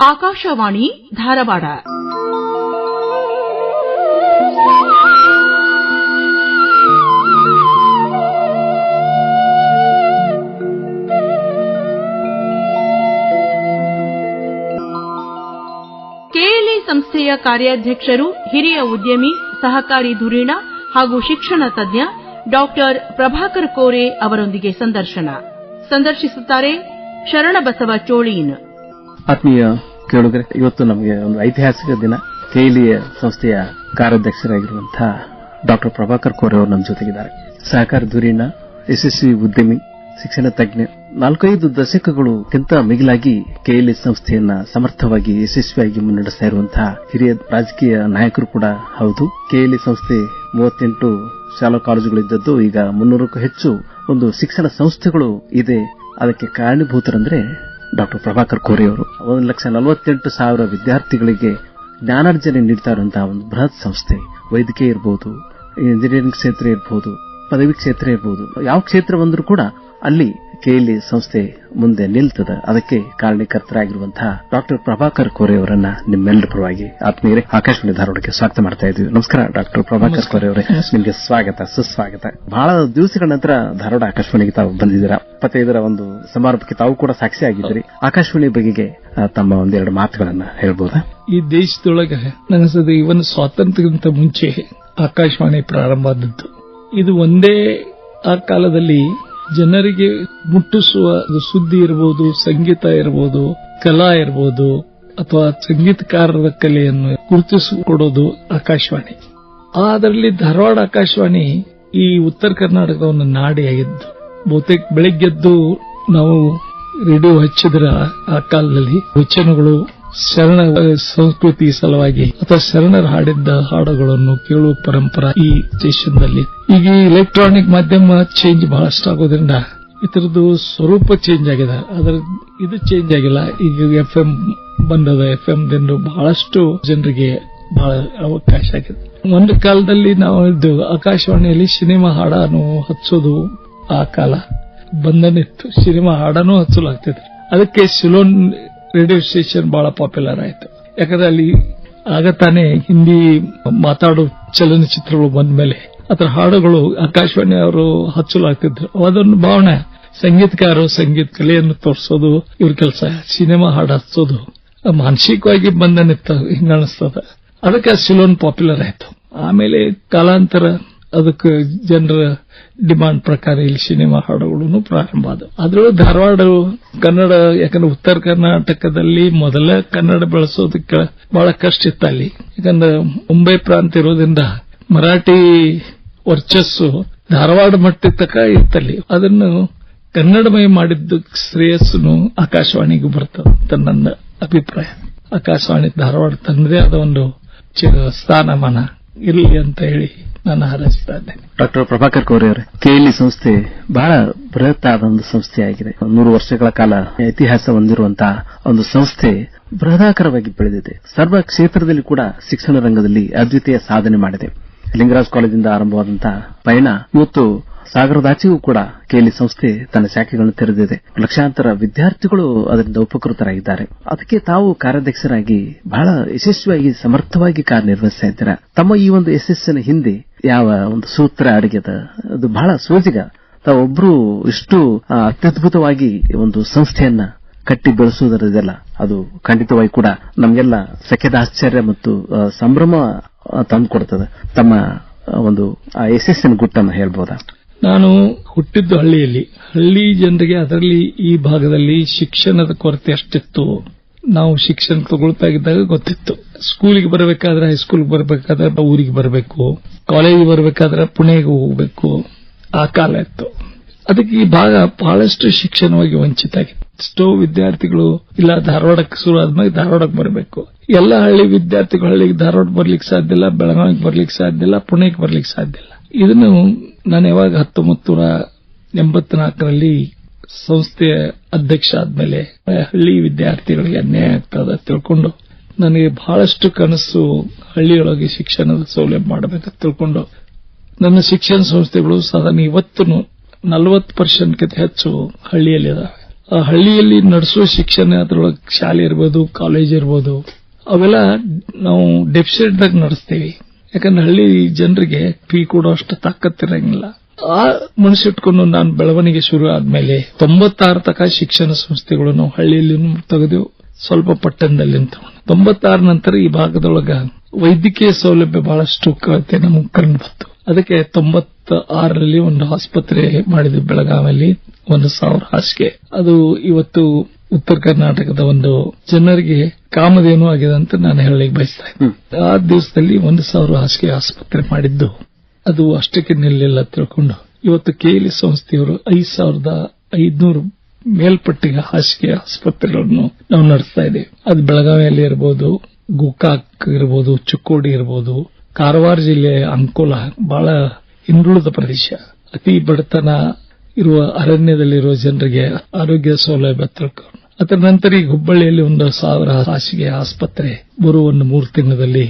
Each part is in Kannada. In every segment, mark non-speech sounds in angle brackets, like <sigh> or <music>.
ಆಕಾಶವಾಣಿ ಧಾರವಾಡ. ಕೆಎಲ್ಇ ಸಂಸ್ಥೆಯ ಕಾರ್ಯಾಧ್ಯಕ್ಷರು ಹಿರಿಯ ಉದ್ಯಮಿ, ಸಹಕಾರಿ ಧುರೀಣ ಹಾಗೂ ಶಿಕ್ಷಣ ತಜ್ಞ ಡಾಕ್ಟರ್ ಪ್ರಭಾಕರ್ ಕೋರೆ ಅವರೊಂದಿಗೆ ಸಂದರ್ಶನ. ಸಂದರ್ಶಿಸುತ್ತಾರೆ ಶರಣಬಸವ ಚೋಳೀನ್. ಆತ್ಮೀಯ ಕೇಳುಗರೆ, ಇವತ್ತು ನಮಗೆ ಒಂದು ಐತಿಹಾಸಿಕ ದಿನ. ಕೇಲಿಯ ಸಂಸ್ಥೆಯ ಕಾರ್ಯಾಧ್ಯಕ್ಷರಾಗಿರುವಂತಹ ಡಾಕ್ಟರ್ ಪ್ರಭಾಕರ್ ಕೋರೆ ಅವರು ನಮ್ಮ ಜೊತೆಗಿದ್ದಾರೆ. ಸಹಕಾರ ಧುರೀಣ, ಯಶಸ್ವಿ ಉದ್ಯಮಿ, ಶಿಕ್ಷಣ ತಜ್ಞ, ನಾಲ್ಕೈದು ದಶಕಗಳುಕ್ಕಿಂತ ಮಿಗಿಲಾಗಿ ಕೆಎಲ್ಇ ಸಂಸ್ಥೆಯನ್ನ ಸಮರ್ಥವಾಗಿ, ಯಶಸ್ವಿಯಾಗಿ ಮುನ್ನಡೆಸ್ತಾ ಇರುವಂತಹ ಹಿರಿಯ ರಾಜಕೀಯ ನಾಯಕರು ಕೂಡ ಹೌದು. ಕೆಎಲ್ಇ ಸಂಸ್ಥೆ ಮೂವತ್ತೆಂಟು ಶಾಲಾ ಕಾಲೇಜುಗಳಿದ್ದದ್ದು ಈಗ ಮುನ್ನೂರಕ್ಕೂ ಹೆಚ್ಚು ಒಂದು ಶಿಕ್ಷಣ ಸಂಸ್ಥೆಗಳು ಇದೆ. ಅದಕ್ಕೆ ಕಾರಣೀಭೂತರಂದ್ರೆ ಡಾಕ್ಟರ್ ಪ್ರಭಾಕರ್ ಕೋರಿ ಅವರು ಒಂದು ಲಕ್ಷ ನಲವತ್ತೆಂಟು ಸಾವಿರ ವಿದ್ಯಾರ್ಥಿಗಳಿಗೆ ಜ್ಞಾನಾರ್ಜನೆ ನೀಡ್ತಾ ಇರುವಂತಹ ಒಂದು ಬೃಹತ್ ಸಂಸ್ಥೆ. ವೈದ್ಯಕೀಯ ಇರಬಹುದು ಇಂಜಿನಿಯರಿಂಗ್ ಕ್ಷೇತ್ರ ಇರಬಹುದು ಪದವಿ ಕ್ಷೇತ್ರ ಇರಬಹುದು ಯಾವ ಕ್ಷೇತ್ರ ಬಂದರೂ ಕೂಡ ಅಲ್ಲಿ ಕೆಎಲ್ಇ ಸಂಸ್ಥೆ ಮುಂದೆ ನಿಲ್ತದ. ಅದಕ್ಕೆ ಕಾರಣೀಕರ್ತರಾಗಿರುವಂತಹ ಡಾಕ್ಟರ್ ಪ್ರಭಾಕರ್ ಕೋರೆ ಅವರನ್ನ ನಿಮ್ಮೆಲ್ಲರ ಪರವಾಗಿ ಆತ್ಮೀಯರೇ ಆಕಾಶವಾಣಿ ಧಾರವಾಡಕ್ಕೆ ಸ್ವಾಗತ ಮಾಡ್ತಾ ಇದ್ದೀವಿ. ನಮಸ್ಕಾರ ಡಾಕ್ಟರ್ ಪ್ರಭಾಕರ್ ಕೋರೆ ಅವರೇ. ನಿಮಗೆ ಸ್ವಾಗತ ಸುಸ್ವಾಗತ. ಬಹಳ ದಿವಸಗಳ ನಂತರ ಧಾರವಾಡ ಆಕಾಶವಾಣಿಗೆ ತಾವು ಬಂದಿದ್ದೀರಾ? ಇಪ್ಪತ್ತೈದರ ಒಂದು ಸಮಾರಂಭಕ್ಕೆ ತಾವು ಕೂಡ ಸಾಕ್ಷಿಯಾಗಿದ್ದೀರಿ ಆಕಾಶವಾಣಿ ಬಗೆಗೆ ತಮ್ಮ ಒಂದೆರಡು ಮಾತುಗಳನ್ನ ಹೇಳ್ಬೋದಾ? ಈ ದೇಶದೊಳಗೆ ನನಸದ ಇವನ್ ಸ್ವಾತಂತ್ರ್ಯಕ್ಕಿಂತ ಮುಂಚೆ ಆಕಾಶವಾಣಿ ಪ್ರಾರಂಭ ಆದದ್ದು. ಇದು ಒಂದೇ ಆ ಕಾಲದಲ್ಲಿ ಜನರಿಗೆ ಮುಟ್ಟಿಸುವ ಸುದ್ದಿ ಇರಬಹುದು ಸಂಗೀತ ಇರಬಹುದು ಕಲಾ ಇರಬಹುದು ಅಥವಾ ಸಂಗೀತಕಾರರ ಕಲೆಯನ್ನು ಗುರುತಿಸಿಕೊಡೋದು ಆಕಾಶವಾಣಿ. ಅದರಲ್ಲಿ ಧಾರವಾಡ ಆಕಾಶವಾಣಿ ಈ ಉತ್ತರ ಕರ್ನಾಟಕದ ಒಂದು ನಾಡಿಯಾಗಿದ್ದು ಬಹುತೇಕ ಬೆಳಿಗ್ಗೆದ್ದು ನಾವು ರೇಡಿಯೋ ಹಚ್ಚಿದ್ರ ಆ ಕಾಲದಲ್ಲಿ ವಚನಗಳು ಶರಣ ಸಂಸ್ಕೃತಿ ಸಲುವಾಗಿ ಅಥವಾ ಶರಣರು ಹಾಡಿದ್ದ ಹಾಡುಗಳನ್ನು ಕೇಳುವ ಪರಂಪರೆ ಈ ದೇಶದಲ್ಲಿ. ಈಗ ಎಲೆಕ್ಟ್ರಾನಿಕ್ ಮಾಧ್ಯಮ ಚೇಂಜ್ ಬಹಳಷ್ಟು ಆಗೋದ್ರಿಂದ ಇದರದ್ದು ಸ್ವರೂಪ ಚೇಂಜ್ ಆಗಿದೆ. ಅದರ, ಇದು ಚೇಂಜ್ ಆಗಿಲ್ಲ. ಈಗ ಎಫ್ ಎಂ ಬಂದದ ಎಫ್ ಎಂ ಜನರು ಬಹಳಷ್ಟು ಜನರಿಗೆ ಬಹಳ ಅವಕಾಶ ಆಗಿದೆ. ಒಂದು ಕಾಲದಲ್ಲಿ ನಾವು ಇದು ಆಕಾಶವಾಣಿಯಲ್ಲಿ ಸಿನಿಮಾ ಹಾಡನ್ನು ಹಚ್ಚೋದು ಆ ಕಾಲ ಬಂದನಿತ್ತು. ಸಿನಿಮಾ ಹಾಡನೂ ಹಚ್ಚಲಾಗ್ತಿದ್ರು ಅದಕ್ಕೆ ಸಿಲೋನ್ ರೇಡಿಯೋ ಸ್ಟೇಷನ್ ಬಹಳ ಪಾಪ್ಯುಲರ್ ಆಯ್ತು. ಯಾಕಂದ್ರೆ ಅಲ್ಲಿ ಆಗ ತಾನೇ ಹಿಂದಿ ಮಾತಾಡೋ ಚಲನಚಿತ್ರಗಳು ಬಂದ ಮೇಲೆ ಅದರ ಹಾಡುಗಳು ಆಕಾಶವಾಣಿ ಅವರು ಹಚ್ಚಲಾಗ್ತಿದ್ರು ಅದೊಂದು ಭಾವನೆ. ಸಂಗೀತಕಾರರು ಸಂಗೀತ ಕಲೆಯನ್ನು ತೋರಿಸೋದು, ಇವ್ರ ಕೆಲಸ ಸಿನಿಮಾ ಹಾಡು ಹಚ್ಚೋದು. ಮಾನಸಿಕವಾಗಿ ಬಂದನಿತ್ತ ಹಿಂಗ ಅನಿಸ್ತದ ಅದಕ್ಕೆ ಸಿಲೋನ್ ಪಾಪ್ಯುಲರ್ ಆಯ್ತು. ಆಮೇಲೆ ಕಾಲಾಂತರ ಅದಕ್ಕೆ ಜನರ ಡಿಮಾಂಡ್ ಪ್ರಕಾರ ಇಲ್ಲಿ ಸಿನಿಮಾ ಹಾಡುಗಳನ್ನು ಪ್ರಾರಂಭ ಆದವು. ಅದ್ರೊಳಗೆ ಧಾರವಾಡ ಕನ್ನಡ, ಯಾಕಂದ್ರೆ ಉತ್ತರ ಕರ್ನಾಟಕದಲ್ಲಿ ಮೊದಲ ಕನ್ನಡ ಬೆಳೆಸೋದಕ್ಕೆ ಬಹಳ ಕಷ್ಟ ಇತ್ತು ಅಲ್ಲಿ. ಯಾಕಂದ್ರೆ ಮುಂಬೈ ಪ್ರಾಂತ್ಯ ಇರೋದ್ರಿಂದ ಮರಾಠಿ ವರ್ಚಸ್ಸು ಧಾರವಾಡ ಮಟ್ಟದ ತಕ ಇತ್ತಲ್ಲಿ ಅದನ್ನು ಕನ್ನಡಮಯ ಮಾಡಿದ್ದ ಶ್ರೇಯಸ್ಸು ಆಕಾಶವಾಣಿಗೂ ಬರ್ತದೆ ಅಂತ ನನ್ನ ಅಭಿಪ್ರಾಯ. ಆಕಾಶವಾಣಿ ಧಾರವಾಡ ತಂದ್ರೆ ಆದ ಒಂದು ಸ್ಥಾನಮಾನ. ಇರಲಿ ಅಂತ ಹೇಳಿ ನಾನು ಹಾರೈಸ್ತಾ ಇದ್ದೇನೆ ಡಾಕ್ಟರ್ ಪ್ರಭಾಕರ್ ಕೋರಿ ಅವರೇ ಕೆಎಲ್ಇ ಸಂಸ್ಥೆ ಬಹಳ ಬೃಹತ್ ಆದ ಒಂದು ಸಂಸ್ಥೆಯಾಗಿದೆ. ನೂರು ವರ್ಷಗಳ ಕಾಲ ಇತಿಹಾಸ ಹೊಂದಿರುವಂತಹ ಒಂದು ಸಂಸ್ಥೆ ಬೃಹದಾಕಾರವಾಗಿ ಬೆಳೆದಿದೆ. ಸರ್ವ ಕ್ಷೇತ್ರದಲ್ಲಿ ಕೂಡ ಶಿಕ್ಷಣ ರಂಗದಲ್ಲಿ ಅದ್ವಿತೀಯ ಸಾಧನೆ ಮಾಡಿದೆ. ಲಿಂಗರಾಜ್ ಕಾಲೇಜಿಂದ ಆರಂಭವಾದಂತಹ ಪಯಣ, ಇವತ್ತು ಸಾಗರದಾಚೆಗೂ ಕೂಡ ಕೆಎಲ್ಇ ಸಂಸ್ಥೆ ತನ್ನ ಶಾಖೆಗಳನ್ನು ತೆರೆದಿದೆ. ಲಕ್ಷಾಂತರ ವಿದ್ಯಾರ್ಥಿಗಳು ಅದರಿಂದ ಉಪಕೃತರಾಗಿದ್ದಾರೆ. ಅದಕ್ಕೆ ತಾವು ಕಾರ್ಯಾಧ್ಯಕ್ಷರಾಗಿ ಬಹಳ ಯಶಸ್ವಿಯಾಗಿ ಸಮರ್ಥವಾಗಿ ಕಾರ್ಯನಿರ್ವಹಿಸ್ತಾ ಇದ್ದೀರಾ? ತಮ್ಮ ಈ ಒಂದು ಯಶಸ್ಸಿನ ಹಿಂದೆ ಯಾವ ಒಂದು ಸೂತ್ರ ಅಡಗಿದೆ ಅದು ಬಹಳ ಸೋಜಿಗ. ತಾವೊಬ್ರು ಇಷ್ಟು ಅತ್ಯದ್ಭುತವಾಗಿ ಒಂದು ಸಂಸ್ಥೆಯನ್ನ ಕಟ್ಟಿ ಬೆಳೆಸುವುದರದೆಲ್ಲ ಅದು ಖಂಡಿತವಾಗಿ ಕೂಡ ನಮಗೆಲ್ಲ ಸಖ್ಯದ ಆಶ್ಚರ್ಯ ಮತ್ತು ಸಂಭ್ರಮ ತಂದುಕೊಡ್ತದೆ. ತಮ್ಮ ಒಂದು ಯಶಸ್ಸಿನ ಗುಟ್ಟನ್ನು ಹೇಳ್ಬೋದಾ? ನಾನು ಹುಟ್ಟಿದ್ದು ಹಳ್ಳಿಯಲ್ಲಿ. ಹಳ್ಳಿ ಜನರಿಗೆ ಅದರಲ್ಲಿ ಈ ಭಾಗದಲ್ಲಿ ಶಿಕ್ಷಣದ ಕೊರತೆ ಅಷ್ಟಿತ್ತು. ನಾವು ಶಿಕ್ಷಣ ತಗೊಳ್ತಾ ಇದ್ದಾಗ ಗೊತ್ತಿತ್ತು. ಸ್ಕೂಲಿಗೆ ಬರಬೇಕಾದ್ರೆ ಹೈಸ್ಕೂಲ್ಗೆ ಬರಬೇಕಾದ್ರೆ ಊರಿಗೆ ಬರಬೇಕು ಕಾಲೇಜಿಗೆ ಬರಬೇಕಾದ್ರೆ ಪುಣೆಗೆ ಹೋಗಬೇಕು, ಆ ಕಾಲ ಇತ್ತು. ಅದಕ್ಕೆ ಈ ಭಾಗ ಬಹಳಷ್ಟು ಶಿಕ್ಷಣವಾಗಿ ವಂಚಿತ ಆಗಿತ್ತು ವಿದ್ಯಾರ್ಥಿಗಳು ಇಲ್ಲ, ಧಾರವಾಡಕ್ಕೆ ಶುರು ಆದ್ಮೇಲೆ ಧಾರವಾಡಕ್ಕೆ ಬರಬೇಕು. ಎಲ್ಲ ಹಳ್ಳಿ ವಿದ್ಯಾರ್ಥಿಗಳು ಹಳ್ಳಿಗೆ ಧಾರವಾಡ ಬರ್ಲಿಕ್ಕೆ ಸಾಧ್ಯ ಇಲ್ಲ, ಬೆಳಗಾವಿಗೆ ಬರ್ಲಿಕ್ಕೆ ಸಾಧ್ಯ ಇಲ್ಲ, ಪುಣೆಗೆ ಬರ್ಲಿಕ್ಕೆ ಸಾಧ್ಯ ಇಲ್ಲ. ಇದನ್ನು ನಾನು ಯಾವಾಗ ಹತ್ತೊಂಬತ್ತು ನೂರ ಎಂಬತ್ನಾಲ್ಕರಲ್ಲಿ ಸಂಸ್ಥೆಯ ಅಧ್ಯಕ್ಷ ಆದ್ಮೇಲೆ ಹಳ್ಳಿ ವಿದ್ಯಾರ್ಥಿಗಳಿಗೆ ಅನ್ಯಾಯ ಆಗ್ತದ ತಿಳ್ಕೊಂಡು ನನಗೆ ಬಹಳಷ್ಟು ಕನಸು ಹಳ್ಳಿಯೊಳಗೆ ಶಿಕ್ಷಣದ ಸೌಲಭ್ಯ ಮಾಡಬೇಕಂತ ತಿಳ್ಕೊಂಡು ನನ್ನ ಶಿಕ್ಷಣ ಸಂಸ್ಥೆಗಳು ಸಾಧಾರಣ ಇವತ್ತು ನಲವತ್ತು ಪರ್ಸೆಂಟ್ಗಿಂತ ಹೆಚ್ಚು ಹಳ್ಳಿಯಲ್ಲಿ ಇದಾವೆ. ಆ ಹಳ್ಳಿಯಲ್ಲಿ ನಡೆಸುವ ಶಿಕ್ಷಣ ಅದರೊಳಗೆ ಶಾಲೆ ಇರ್ಬೋದು ಕಾಲೇಜ್ ಇರ್ಬೋದು, ಅವೆಲ್ಲ ನಾವು ಡೆಫಿಸಿಟ್ ನಡೆಸ್ತೀವಿ. ಯಾಕಂದ್ರೆ ಹಳ್ಳಿ ಜನರಿಗೆ ಫೀ ಕೊಡೋ ಅಷ್ಟು ತಾಕತ್ತಿರಂಗಿಲ್ಲ. ಆ ಮನಸ್ಸಿಟ್ಕೊಂಡು ನಾನು ಬೆಳವಣಿಗೆ ಶುರು ಆದ್ಮೇಲೆ ತೊಂಬತ್ತಾರು ತಕ ಶಿಕ್ಷಣ ಸಂಸ್ಥೆಗಳು ನಾವು ಹಳ್ಳಿಯಲ್ಲಿ ತೆಗೆದೆವು. ಸ್ವಲ್ಪ ಪಟ್ಟಣದಲ್ಲಿ ಅಂತ ತೊಂಬತ್ತಾರ ನಂತರ ಈ ಭಾಗದೊಳಗ ವೈದ್ಯಕೀಯ ಸೌಲಭ್ಯ ಬಹಳಷ್ಟು ಕೊರತೆ ನಮ್ಮ ಕಂಡು ಬಂತು. ಅದಕ್ಕೆ ತೊಂಬತ್ತ ಆರರಲ್ಲಿ ಒಂದು ಆಸ್ಪತ್ರೆ ಮಾಡಿದ್ವಿ ಬೆಳಗಾವಿಯಲ್ಲಿ ಒಂದು ಸಾವಿರ ಹಾಸಿಗೆ. ಅದು ಇವತ್ತು ಉತ್ತರ ಕರ್ನಾಟಕದ ಒಂದು ಜನರಿಗೆ ಕಾಮಧೇನು ಆಗಿದೆ ಅಂತ ನಾನು ಹೇಳಲಿಕ್ಕೆ ಬಯಸ್ತಾ ಇದ್ದೀನಿ ಆ ದಿವಸದಲ್ಲಿ ಒಂದು ಸಾವಿರ ಹಾಸಿಗೆ ಆಸ್ಪತ್ರೆ ಮಾಡಿದ್ದು. ಅದು ಅಷ್ಟಕ್ಕೆ ನಿಲ್ಲಿಲ್ಲ ತಿಳ್ಕೊಂಡು ಇವತ್ತು ಕೆಎಲ್ಇ ಸಂಸ್ಥೆಯವರು ಐದು ಸಾವಿರದ ಐದ್ನೂರು ಮೇಲ್ಪಟ್ಟಿಗೆ ಹಾಸಿಗೆ ಆಸ್ಪತ್ರೆಗಳನ್ನು ನಾವು ನಡೆಸ್ತಾ ಇದ್ದೇವೆ. ಅದು ಬೆಳಗಾವಿಯಲ್ಲಿ ಇರಬಹುದು ಗೋಕಾಕ್ ಇರಬಹುದು ಚಿಕ್ಕೋಡಿ ಇರಬಹುದು ಕಾರವಾರ ಜಿಲ್ಲೆ ಅಂಕೋಲ ಬಹಳ ಹಿಂದುಳಿದ ಪ್ರದೇಶ. ಅತಿ ಬಡತನ ಇರುವ ಅರಣ್ಯದಲ್ಲಿರುವ ಜನರಿಗೆ ಆರೋಗ್ಯ ಸೌಲಭ್ಯ ತಿಳ್ಕೊಂಡು ಅದರ ನಂತರ ಈಗ ಹುಬ್ಬಳ್ಳಿಯಲ್ಲಿ ಒಂದು ಸಾವಿರ ಹಾಸಿಗೆ ಆಸ್ಪತ್ರೆ ಬರುವ ಒಂದು ಮೂರು ತಿಂಗಳಲ್ಲಿ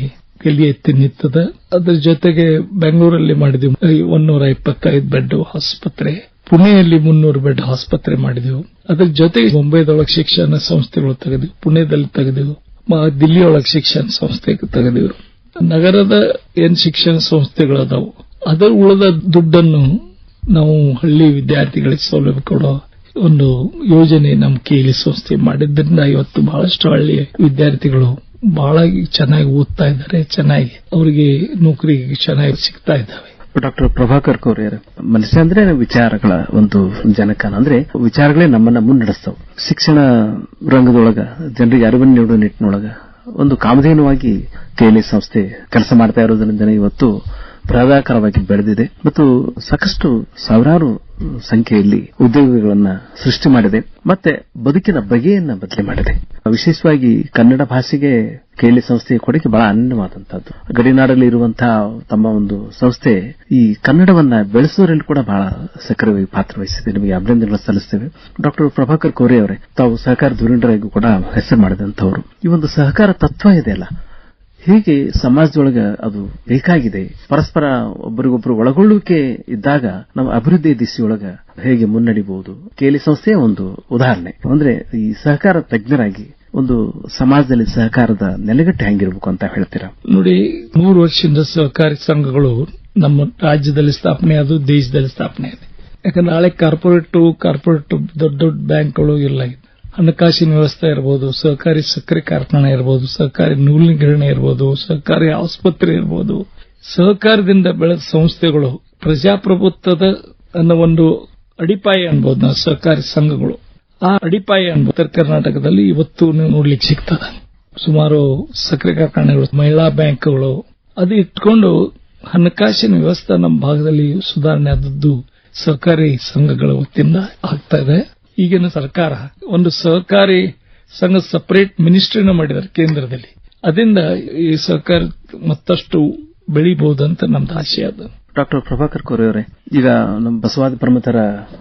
ಎಲ್ಲಿ ಎತ್ತಿ ನಿಂತದ ಅದರ ಜೊತೆಗೆ ಬೆಂಗಳೂರಲ್ಲಿ ಮಾಡಿದ್ವಿ ಒಂದೂರ ಇಪ್ಪತ್ತೈದು ಬೆಡ್ ಆಸ್ಪತ್ರೆ. ಪುಣೆಯಲ್ಲಿ ಮುನ್ನೂರು ಬೆಡ್ ಆಸ್ಪತ್ರೆ ಮಾಡಿದೆವು. ಅದ್ರ ಜೊತೆಗೆ ಮುಂಬೈದೊಳಗೆ ಶಿಕ್ಷಣ ಸಂಸ್ಥೆಗಳು ತೆಗೆದೆವು. ಪುಣೆದಲ್ಲಿ ತೆಗೆದೆವು. ದಿಲ್ಲಿಯೊಳಗೆ ಶಿಕ್ಷಣ ಸಂಸ್ಥೆ ತೆಗೆದೆವು. ನಗರದ ಏನ್ ಶಿಕ್ಷಣ ಸಂಸ್ಥೆಗಳು ಅದಾವು ಅದರ ಉಳಿದ ದುಡ್ಡನ್ನು ನಾವು ಹಳ್ಳಿ ವಿದ್ಯಾರ್ಥಿಗಳಿಗೆ ಸೌಲಭ್ಯ ಕೊಡೋ ಒಂದು ಯೋಜನೆ ನಮ್ಮ ಕೇಳಿ ಸಂಸ್ಥೆ ಮಾಡಿದ್ರಿಂದ ಇವತ್ತು ಬಹಳಷ್ಟು ಹಳ್ಳಿ ವಿದ್ಯಾರ್ಥಿಗಳು ಬಹಳ ಚೆನ್ನಾಗಿ ಓದ್ತಾ ಇದ್ದಾರೆ, ಚೆನ್ನಾಗಿ ಅವರಿಗೆ ನೌಕರಿ ಚೆನ್ನಾಗಿ ಸಿಗ್ತಾ ಇದ್ದಾವೆ. ಡಾಕ್ಟರ್ ಪ್ರಭಾಕರ್ ಕೋರಿಯರ್ ಮನುಷ್ಯ ಅಂದ್ರೆ ವಿಚಾರಗಳ ಒಂದು ಜನಕನ ಅಂದ್ರೆ ವಿಚಾರಗಳೇ ನಮ್ಮನ್ನ ಮುನ್ನಡೆಸ್ತಾವ. ಶಿಕ್ಷಣ ರಂಗದೊಳಗ, ಜನರಿಗೆ ಅರಿವನ್ನು ನೀಡುವ ನಿಟ್ಟಿನೊಳಗ ಒಂದು ಕಾಮಧೇನುವಾಗಿ ಕೆಎಲ್ಇ ಸಂಸ್ಥೆ ಕೆಲಸ ಮಾಡ್ತಾ ಇರೋದ್ರಿಂದ ಇವತ್ತು ಬೃಹದಾಕಾರವಾಗಿ ಬೆಳೆದಿದೆ ಮತ್ತು ಸಾಕಷ್ಟು ಸಾವಿರಾರು ಸಂಖ್ಯೆಯಲ್ಲಿ ಉದ್ಯೋಗಗಳನ್ನ ಸೃಷ್ಟಿ ಮಾಡಿದೆ. ಮತ್ತೆ ಬದುಕಿನ ಬಗೆಯನ್ನ ಬದಲಿ ಮಾಡಿದೆ. ವಿಶೇಷವಾಗಿ ಕನ್ನಡ ಭಾಷೆಗೆ ಕೇಳಿ ಸಂಸ್ಥೆಯ ಕೊಡುಗೆ ಬಹಳ ಅನನ್ಯವಾದಂತಹದ್ದು ಗಡಿನಾಡಲ್ಲಿ ಇರುವಂತಹ ತಮ್ಮ ಒಂದು ಸಂಸ್ಥೆ ಈ ಕನ್ನಡವನ್ನ ಬೆಳೆಸೋರಲ್ಲಿ ಕೂಡ ಬಹಳ ಸಕ್ರಿಯವಾಗಿ ಪಾತ್ರ ವಹಿಸಿದೆ. ನಿಮಗೆ ಅಭಿನಂದನೆಗಳು ಸಲ್ಲಿಸುತ್ತೇವೆ ಡಾಕ್ಟರ್ ಪ್ರಭಾಕರ್ ಕೋರೆ ಅವರೇ, ತಾವು ಸಹಕಾರ ಧುರೀಣರಾಗಿ ಕೂಡ ಹೆಸರು ಮಾಡಿದಂತವರು ಈ ಒಂದು ಸಹಕಾರ ತತ್ವ ಇದೆಯಲ್ಲ ಹೇಗೆ ಸಮಾಜದೊಳಗ ಅದು ಬೇಕಾಗಿದೆ? ಪರಸ್ಪರ ಒಬ್ಬರಿಗೊಬ್ಬರು ಒಳಗೊಳ್ಳುವಿಕೆ ಇದ್ದಾಗ ನಮ್ಮ ಅಭಿವೃದ್ಧಿ ದಿಶೆಯೊಳಗ ಹೇಗೆ ಮುನ್ನಡಿಬಹುದು? ಕೇಲಿ ಸಂಸ್ಥೆಯ ಒಂದು ಉದಾಹರಣೆ. ಅಂದ್ರೆ ಈ ಸಹಕಾರ ತಜ್ಞರಾಗಿ ಒಂದು ಸಮಾಜದಲ್ಲಿ ಸಹಕಾರದ ನೆಲೆಗಟ್ಟೆ ಹೆಂಗಿರಬೇಕು ಅಂತ ಹೇಳ್ತೀರಾ? ನೋಡಿ, ಮೂರು ವರ್ಷದಿಂದ ಸಹಕಾರಿ ಸಂಘಗಳು ನಮ್ಮ ರಾಜ್ಯದಲ್ಲಿ ಸ್ಥಾಪನೆ ಅದು ದೇಶದಲ್ಲಿ ಸ್ಥಾಪನೆ ಆಗಿದೆ ಯಾಕಂದ್ರೆ ನಾಳೆ ಕಾರ್ಪೊರೇಟ್ ಕಾರ್ಪೊರೇಟ್ ದೊಡ್ಡ ದೊಡ್ಡ ಬ್ಯಾಂಕ್ಗಳು ಇಲ್ಲ ಹಣಕಾಸಿನ ವ್ಯವಸ್ಥೆ ಇರಬಹುದು ಸಹಕಾರಿ ಸಕ್ಕರೆ ಕಾರ್ಖಾನೆ ಇರಬಹುದು ಸಹಕಾರಿ ನೂಲಿನ ಇರಬಹುದು ಸಹಕಾರಿ ಆಸ್ಪತ್ರೆ ಇರಬಹುದು ಸಹಕಾರದಿಂದ ಬೆಳೆದ ಸಂಸ್ಥೆಗಳು, ಪ್ರಜಾಪ್ರಭುತ್ವದ ಅನ್ನೋ ಒಂದು ಅಡಿಪಾಯ ಅನ್ಬೋದು ನಾವು ಸಹಕಾರಿ ಸಂಘಗಳು. ಆ ಅಡಿಪಾಯ ಅನ್ಬೋದು. ಕರ್ನಾಟಕದಲ್ಲಿ ಇವತ್ತು ನೋಡ್ಲಿಕ್ಕೆ ಸಿಗ್ತದೆ. ಸುಮಾರು ಸಕ್ಕರೆ ಕಾರ್ಖಾನೆಗಳು, ಮಹಿಳಾ ಬ್ಯಾಂಕ್ಗಳು, ಅದು ಇಟ್ಕೊಂಡು ಹಣಕಾಸಿನ ವ್ಯವಸ್ಥೆ ನಮ್ಮ ಭಾಗದಲ್ಲಿ ಸುಧಾರಣೆ ಆದದ್ದು ಸಹಕಾರಿ ಸಂಘಗಳ ವತಿಯಿಂದ ಆಗ್ತಾ ಇದೆ. ಈಗಿನ ಸರ್ಕಾರ ಒಂದು ಸಹಕಾರಿ ಸಂಘ ಸಪರೇಟ್ ಮಿನಿಸ್ಟ್ರಿನ ಮಾಡಿದ್ದಾರೆ ಕೇಂದ್ರದಲ್ಲಿ. ಅದರಿಂದ ಈ ಸರ್ಕಾರ ಮತ್ತಷ್ಟು ಬೆಳಿಬಹುದಂತ ನಮ್ದು ಆಶಯ ಅದು. ಡಾಕ್ಟರ್ ಪ್ರಭಾಕರ್ ಕೋರೆ ಅವರೇ, ಈಗ ನಮ್ಮ ಬಸವಾದಿ ಪರಮತರ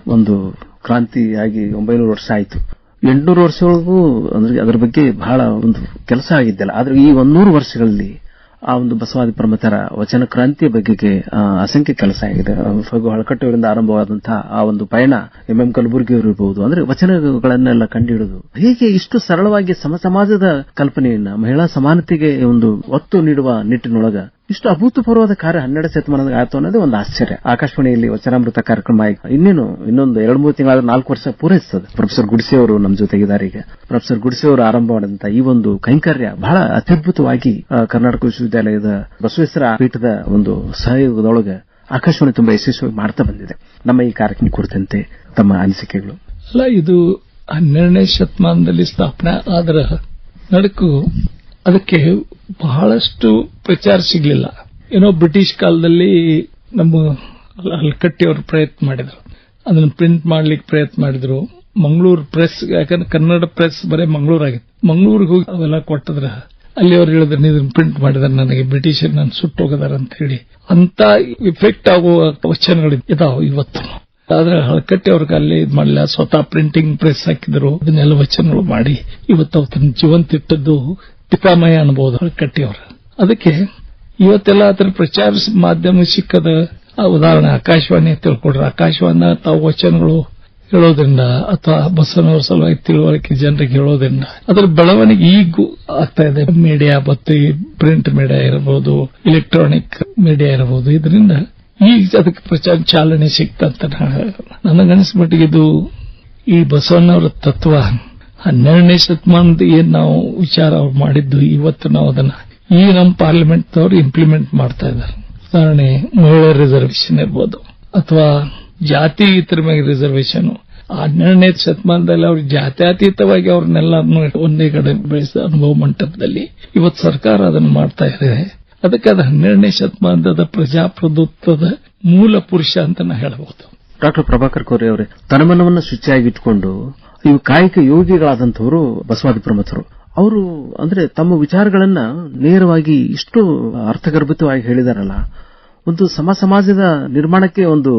ಒಂದು ಕ್ರಾಂತಿ ಆಗಿ ಒಂಬೈನೂರು ವರ್ಷ ಆಯಿತು. ಎಂಟುನೂರು ವರ್ಷಗಳಿಗೂ ಅಂದ್ರೆ ಅದರ ಬಗ್ಗೆ ಬಹಳ ಒಂದು ಕೆಲಸ ಆಗಿದ್ದಲ್ಲ. ಆದ್ರೆ ಈ ಒಂದೂರು ವರ್ಷಗಳಲ್ಲಿ ಆ ಒಂದು ಬಸವಾದಿ ಪ್ರಮುಖರ ವಚನ ಕ್ರಾಂತಿಯ ಬಗೆಗೆ ಆ, ಅಸಂಖ್ಯ ಕೆಲಸ ಆಗಿದೆ. ಹಳಕಟ್ಟೆಯವರಿಂದ ಆರಂಭವಾದಂತಹ ಆ ಒಂದು ಪಯಣ ಎಂ ಎಂ ಕಲಬುರ್ಗಿ ಇರಬಹುದು. ಅಂದ್ರೆ ವಚನಗಳನ್ನೆಲ್ಲ ಕಂಡುಹಿಡಿದು ಹೀಗೆ ಇಷ್ಟು ಸರಳವಾಗಿ ಸಮ ಸಮಾಜದ ಕಲ್ಪನೆಯನ್ನ ಮಹಿಳಾ ಸಮಾನತೆಗೆ ಒಂದು ಒತ್ತು ನೀಡುವ ನಿಟ್ಟಿನೊಳಗ ಇಷ್ಟು ಅಭೂತಪೂರ್ವದ ಕಾರ್ಯ ಹನ್ನೆರಡು ಶತಮಾನದಾಗ ಆಯ್ತು ಅನ್ನೋದೇ ಒಂದು ಆಶ್ಚರ್ಯ. ಆಕಾಶವಾಣಿಯಲ್ಲಿ ವಚನಾಮೃತ ಕಾರ್ಯಕ್ರಮ ಆಯ್ತು. ಇನ್ನೇನು, ಇನ್ನೊಂದು ಎರಡು ಮೂರು ತಿಂಗಳಾದ್ರೆ ನಾಲ್ಕು ವರ್ಷ ಪೂರೈಸುತ್ತದೆ ಪ್ರೊಫೆಸರ್ ಗುಡ್ಸೆ ಅವರು ನಮ್ಮ ಜೊತೆಗಿದ್ದಾರೆ ಈಗ. ಪ್ರೊಫೆಸರ್ ಗುಡ್ಸೆ ಅವರು ಆರಂಭ ಮಾಡಿದಂತಹ ಈ ಒಂದು ಕೈಂಕರ್ಯ ಬಹಳ ಅತ್ಯದ್ಭುತವಾಗಿ ಕರ್ನಾಟಕ ವಿಶ್ವವಿದ್ಯಾಲಯದ ಬಸವೇಶ್ವರ ಪೀಠದ ಒಂದು ಸಹಯೋಗದೊಳಗೆ ಆಕಾಶವಾಣಿ ತುಂಬಾ ಯಶಸ್ವಿಯಾಗಿ ಮಾಡ್ತಾ ಬಂದಿದೆ. ನಮ್ಮ ಈ ಕಾರ್ಯಕ್ರಮ ಕುರಿತಂತೆ ತಮ್ಮ ಅನಿಸಿಕೆಗಳು. ಅಲ್ಲ, ಇದು ಹನ್ನೆರಡನೇ ಶತಮಾನದಲ್ಲಿ ಸ್ಥಾಪನೆ ಆದ್ರ ನಡಕು ಅದಕ್ಕೆ ಬಹಳಷ್ಟು ಪ್ರಚಾರ ಸಿಗಲಿಲ್ಲ. ಏನೋ ಬ್ರಿಟಿಷ್ ಕಾಲದಲ್ಲಿ ನಮ್ಮ ಅಲ್ಕಟ್ಟಿಯವರು ಪ್ರಯತ್ನ ಮಾಡಿದ್ರು. ಅದನ್ನು ಪ್ರಿಂಟ್ ಮಾಡ್ಲಿಕ್ಕೆ ಪ್ರಯತ್ನ ಮಾಡಿದ್ರು. ಮಂಗಳೂರು ಪ್ರೆಸ್ ಯಾಕಂದ್ರೆ ಕನ್ನಡ ಪ್ರೆಸ್ ಬರೀ ಮಂಗಳೂರಾಗಿತ್ತು. ಮಂಗಳೂರಿಗೆ ಹೋಗಿ ಅವೆಲ್ಲ ಕೊಟ್ಟದ್ರ ಅಲ್ಲಿ ಅವ್ರು ಹೇಳಿದ್ರೆ, ನೀವು ಪ್ರಿಂಟ್ ಮಾಡಿದಾರೆ ನನಗೆ ಬ್ರಿಟಿಷರ್ ನಾನು ಸುಟ್ಟೋಗದಾರ ಅಂತ ಹೇಳಿ. ಅಂತ ಇಫೆಕ್ಟ್ ಆಗುವ ವಚನಗಳು ಇದಾವೆ ಇವತ್ತು. ಆದ್ರೆ ಹಳಕಟ್ಟಿ ಅವ್ರಿಗೆ ಅಲ್ಲಿ ಇದು ಮಾಡಲಿಲ್ಲ. ಸ್ವತಃ ಪ್ರಿಂಟಿಂಗ್ ಪ್ರೆಸ್ ಹಾಕಿದ್ರು. ಅದನ್ನೆಲ್ಲ ವಚನಗಳು ಮಾಡಿ ಇವತ್ತು ಅವತ್ತನ್ನು ಜೀವಂತ ಇಟ್ಟದ್ದು ಪಿತಾಮಯ ಅನ್ಬಹುದು ಕಟ್ಟಿಯವರು. ಅದಕ್ಕೆ ಇವತ್ತೆಲ್ಲ ಅದರ ಪ್ರಚಾರ ಮಾಧ್ಯಮ ಸಿಕ್ಕದ ಉದಾಹರಣೆ ಆಕಾಶವಾಣಿ ತಿಳ್ಕೊಡ್ರಿ. ಆಕಾಶವಾಣಿ ತಾವು ವಚನಗಳು ಹೇಳೋದ್ರಿಂದ ಅಥವಾ ಬಸವನವರ ಸಲುವಾಗಿ ತಿಳುವಳಿಕೆ ಜನರಿಗೆ ಹೇಳೋದ್ರಿಂದ ಅದರ ಬೆಳವಣಿಗೆ ಈಗ ಆಗ್ತಾ ಇದೆ. ಮೀಡಿಯಾ ಮತ್ತು ಪ್ರಿಂಟ್ ಮೀಡಿಯಾ ಇರಬಹುದು ಇಲೆಕ್ಟ್ರಾನಿಕ್ ಮೀಡಿಯಾ ಇರಬಹುದು ಇದರಿಂದ ಈಗ ಅದಕ್ಕೆ ಪ್ರಚಾರ ಚಾಲನೆ ಸಿಕ್ತಂತ ನನಗನ್ನಿಸ್ಮಟ್ಟಿಗೆ ಇದು ಈ ಬಸವಣ್ಣವರ ತತ್ವ. ಹನ್ನೆರಡನೇ ಶತಮಾನದ ಏನ್ ನಾವು ವಿಚಾರ ಮಾಡಿದ್ದು, ಇವತ್ತು ನಾವು ಅದನ್ನ ಈ ನಮ್ಮ ಪಾರ್ಲಿಮೆಂಟ್ ಅವರು ಇಂಪ್ಲಿಮೆಂಟ್ ಮಾಡ್ತಾ ಇದ್ದಾರೆ. ಉದಾಹರಣೆ ಮಹಿಳೆಯರ ರಿಸರ್ವೇಶನ್ ಇರ್ಬೋದು, ಅಥವಾ ಜಾತಿ ಇತರ ಮೇಲೆ ರಿಸರ್ವೇಶನ್ ಹನ್ನೆರಡನೇ ಶತಮಾನದಲ್ಲಿ ಅವ್ರು ಜಾತ್ಯತೀತವಾಗಿ ಅವ್ರನ್ನೆಲ್ಲ ಒಂದೇ ಕಡೆ ಬೆಳೆಸಿದ ಅನುಭವ ಮಂಟಪದಲ್ಲಿ ಇವತ್ತು ಸರ್ಕಾರ ಅದನ್ನು ಮಾಡ್ತಾ ಇದೆ. ಅದಕ್ಕೆ ಅದು ಹನ್ನೆರಡನೇ ಶತಮಾನದ ಪ್ರಜಾಪ್ರಭುತ್ವದ ಮೂಲ ಪುರುಷ ಅಂತ ಹೇಳಬಹುದು ಡಾಕ್ಟರ್ ಪ್ರಭಾಕರ್ ಕೋರೆ ಅವರೇ, ತನಮನವನ್ನು ಶುಚಿಯಾಗಿಟ್ಟುಕೊಂಡು ಇವು ಕಾಯಕ ಯೋಗಿಗಳಾದಂಥವರು ಬಸವಾದಿ ಪ್ರಮಥರು ಅವರು ಅಂದ್ರೆ ತಮ್ಮ ವಿಚಾರಗಳನ್ನ ನೇರವಾಗಿ ಇಷ್ಟು ಅರ್ಥಗರ್ಭಿತವಾಗಿ ಹೇಳಿದಾರಲ್ಲ, ಒಂದು ಸಮ ಸಮಾಜದ ನಿರ್ಮಾಣಕ್ಕೆ ಒಂದು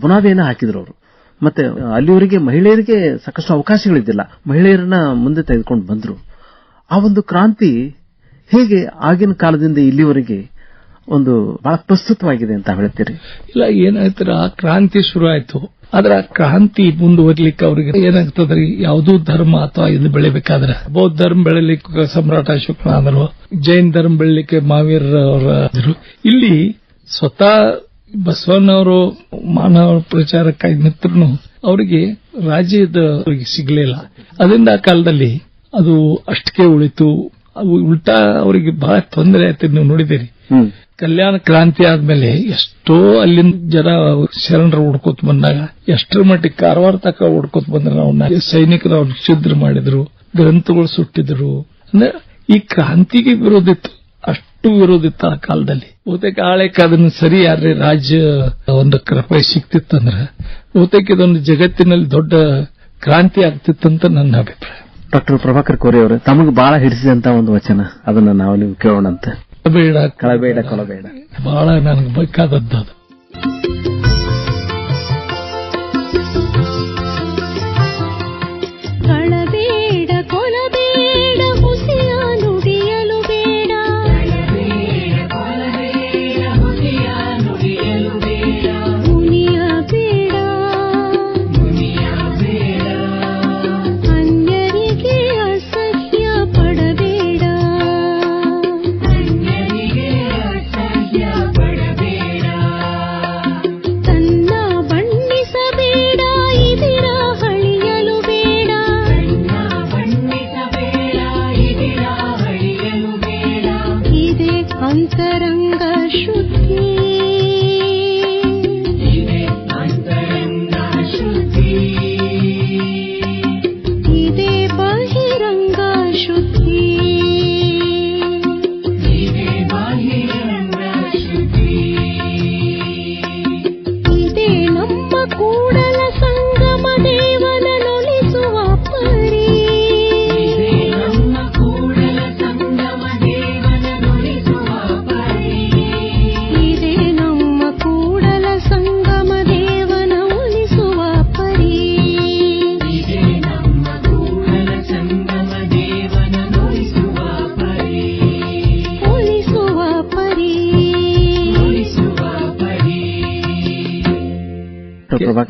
ಬುನಾವಿಯನ್ನು ಹಾಕಿದ್ರು ಅವರು. ಮತ್ತೆ ಅಲ್ಲಿವರೆಗೆ ಮಹಿಳೆಯರಿಗೆ ಸಾಕಷ್ಟು ಅವಕಾಶಗಳಿದ್ದಿಲ್ಲ. ಮಹಿಳೆಯರನ್ನ ಮುಂದೆ ತೆಗೆದುಕೊಂಡು ಬಂದ್ರು. ಆ ಒಂದು ಕ್ರಾಂತಿ ಹೇಗೆ ಆಗಿನ ಕಾಲದಿಂದ ಇಲ್ಲಿವರೆಗೆ ಒಂದು ಬಹಳ ಪ್ರಸ್ತುತವಾಗಿದೆ ಅಂತ ಹೇಳ್ತೀರಿ ಇಲ್ಲ ಏನಾಯ್ತಾರ ಆ ಕ್ರಾಂತಿ ಶುರು ಆಯ್ತು ಆದ್ರೆ ಆ ಕ್ರಾಂತಿ ಮುಂದುವರ್ಲಿಕ್ಕೆ ಅವ್ರಿಗೆ ಏನಾಗ್ತದ್ರಿ ಯಾವುದೋ ಧರ್ಮ ಅಥವಾ ಇದು ಬೆಳಿಬೇಕಾದ್ರೆ. ಬೌದ್ಧ ಧರ್ಮ ಬೆಳಿಲಿಕ್ಕೆ ಸಮ್ರಾಟ ಅಶೋಕನಾದರು ಜೈನ್ ಧರ್ಮ ಬೆಳಿಲಿಕ್ಕೆ ಮಹಾವೀರ ಅವರ ಇಲ್ಲಿ ಸ್ವತಃ ಬಸವಣ್ಣವರು ಮಾನವ ಪ್ರಚಾರಕ್ಕಾಗಿ ನಿಂತರು ಅವರಿಗೆ ರಾಜ್ಯದ ಸಿಗಲಿಲ್ಲ ಸಿಗ್ಲಿಲ್ಲ. ಅದರಿಂದ ಆ ಕಾಲದಲ್ಲಿ ಅದು ಅಷ್ಟಕ್ಕೆ ಉಳಿತು. ಉಲ್ಟಾ ಅವರಿಗೆ ಬಹಳ ತೊಂದರೆ ಆಯ್ತು ನೀವು ನೋಡಿದಿರಿ ಕಲ್ಯಾಣ ಕ್ರಾಂತಿ ಆದ್ಮೇಲೆ ಎಷ್ಟೋ ಅಲ್ಲಿನ ಜನ ಶರಣರು ಹುಡ್ಕೋತ್ ಬಂದಾಗ, ಎಷ್ಟರ ಮಟ್ಟಿಗೆ ಕಾರವಾರ ತಕ ಹುಡ್ಕೋತ್ ಬಂದ್ರೆ ನಾವು ಸೈನಿಕರು ಅವ್ರು ಛಿದ್ರ ಮಾಡಿದ್ರು, ಗ್ರಂಥಗಳು ಸುಟ್ಟಿದ್ರು. ಅಂದ್ರೆ ಈ ಕ್ರಾಂತಿಗೆ ವಿರೋಧಿತ್ತು ಅಷ್ಟು ವಿರೋಧಿತ್ತು ಆ ಕಾಲದಲ್ಲಿ. ಬಹುತೇಕ ಆಳಕ್ಕೆ ಅದನ್ನ ಸರಿ ಯಾರೇ ರಾಜ್ಯ ಒಂದು ಕೃಪೆ ಸಿಕ್ತಿತ್ತಂದ್ರೆ, ಬಹುತೇಕ ಇದೊಂದು ಜಗತ್ತಿನಲ್ಲಿ ದೊಡ್ಡ ಕ್ರಾಂತಿ ಆಗ್ತಿತ್ತಂತ ನನ್ನ ಅಭಿಪ್ರಾಯ. ಡಾಕ್ಟರ್ ಪ್ರಭಾಕರ್ ಕೋರಿ ಅವರು, ತಮಗೆ ಬಹಳ ಹಿಡಿಸಿದಂತ ಒಂದು ವಚನ. ಅದನ್ನ ನಾವು ನೀವು ಕೇಳೋಣಂತೆ. ಬೇಡ ಕಳಬೇಡ ಕೊಲಬೇಡ ಬಹಳ ನನಗೆ ಬೇಕಾದದ್ದು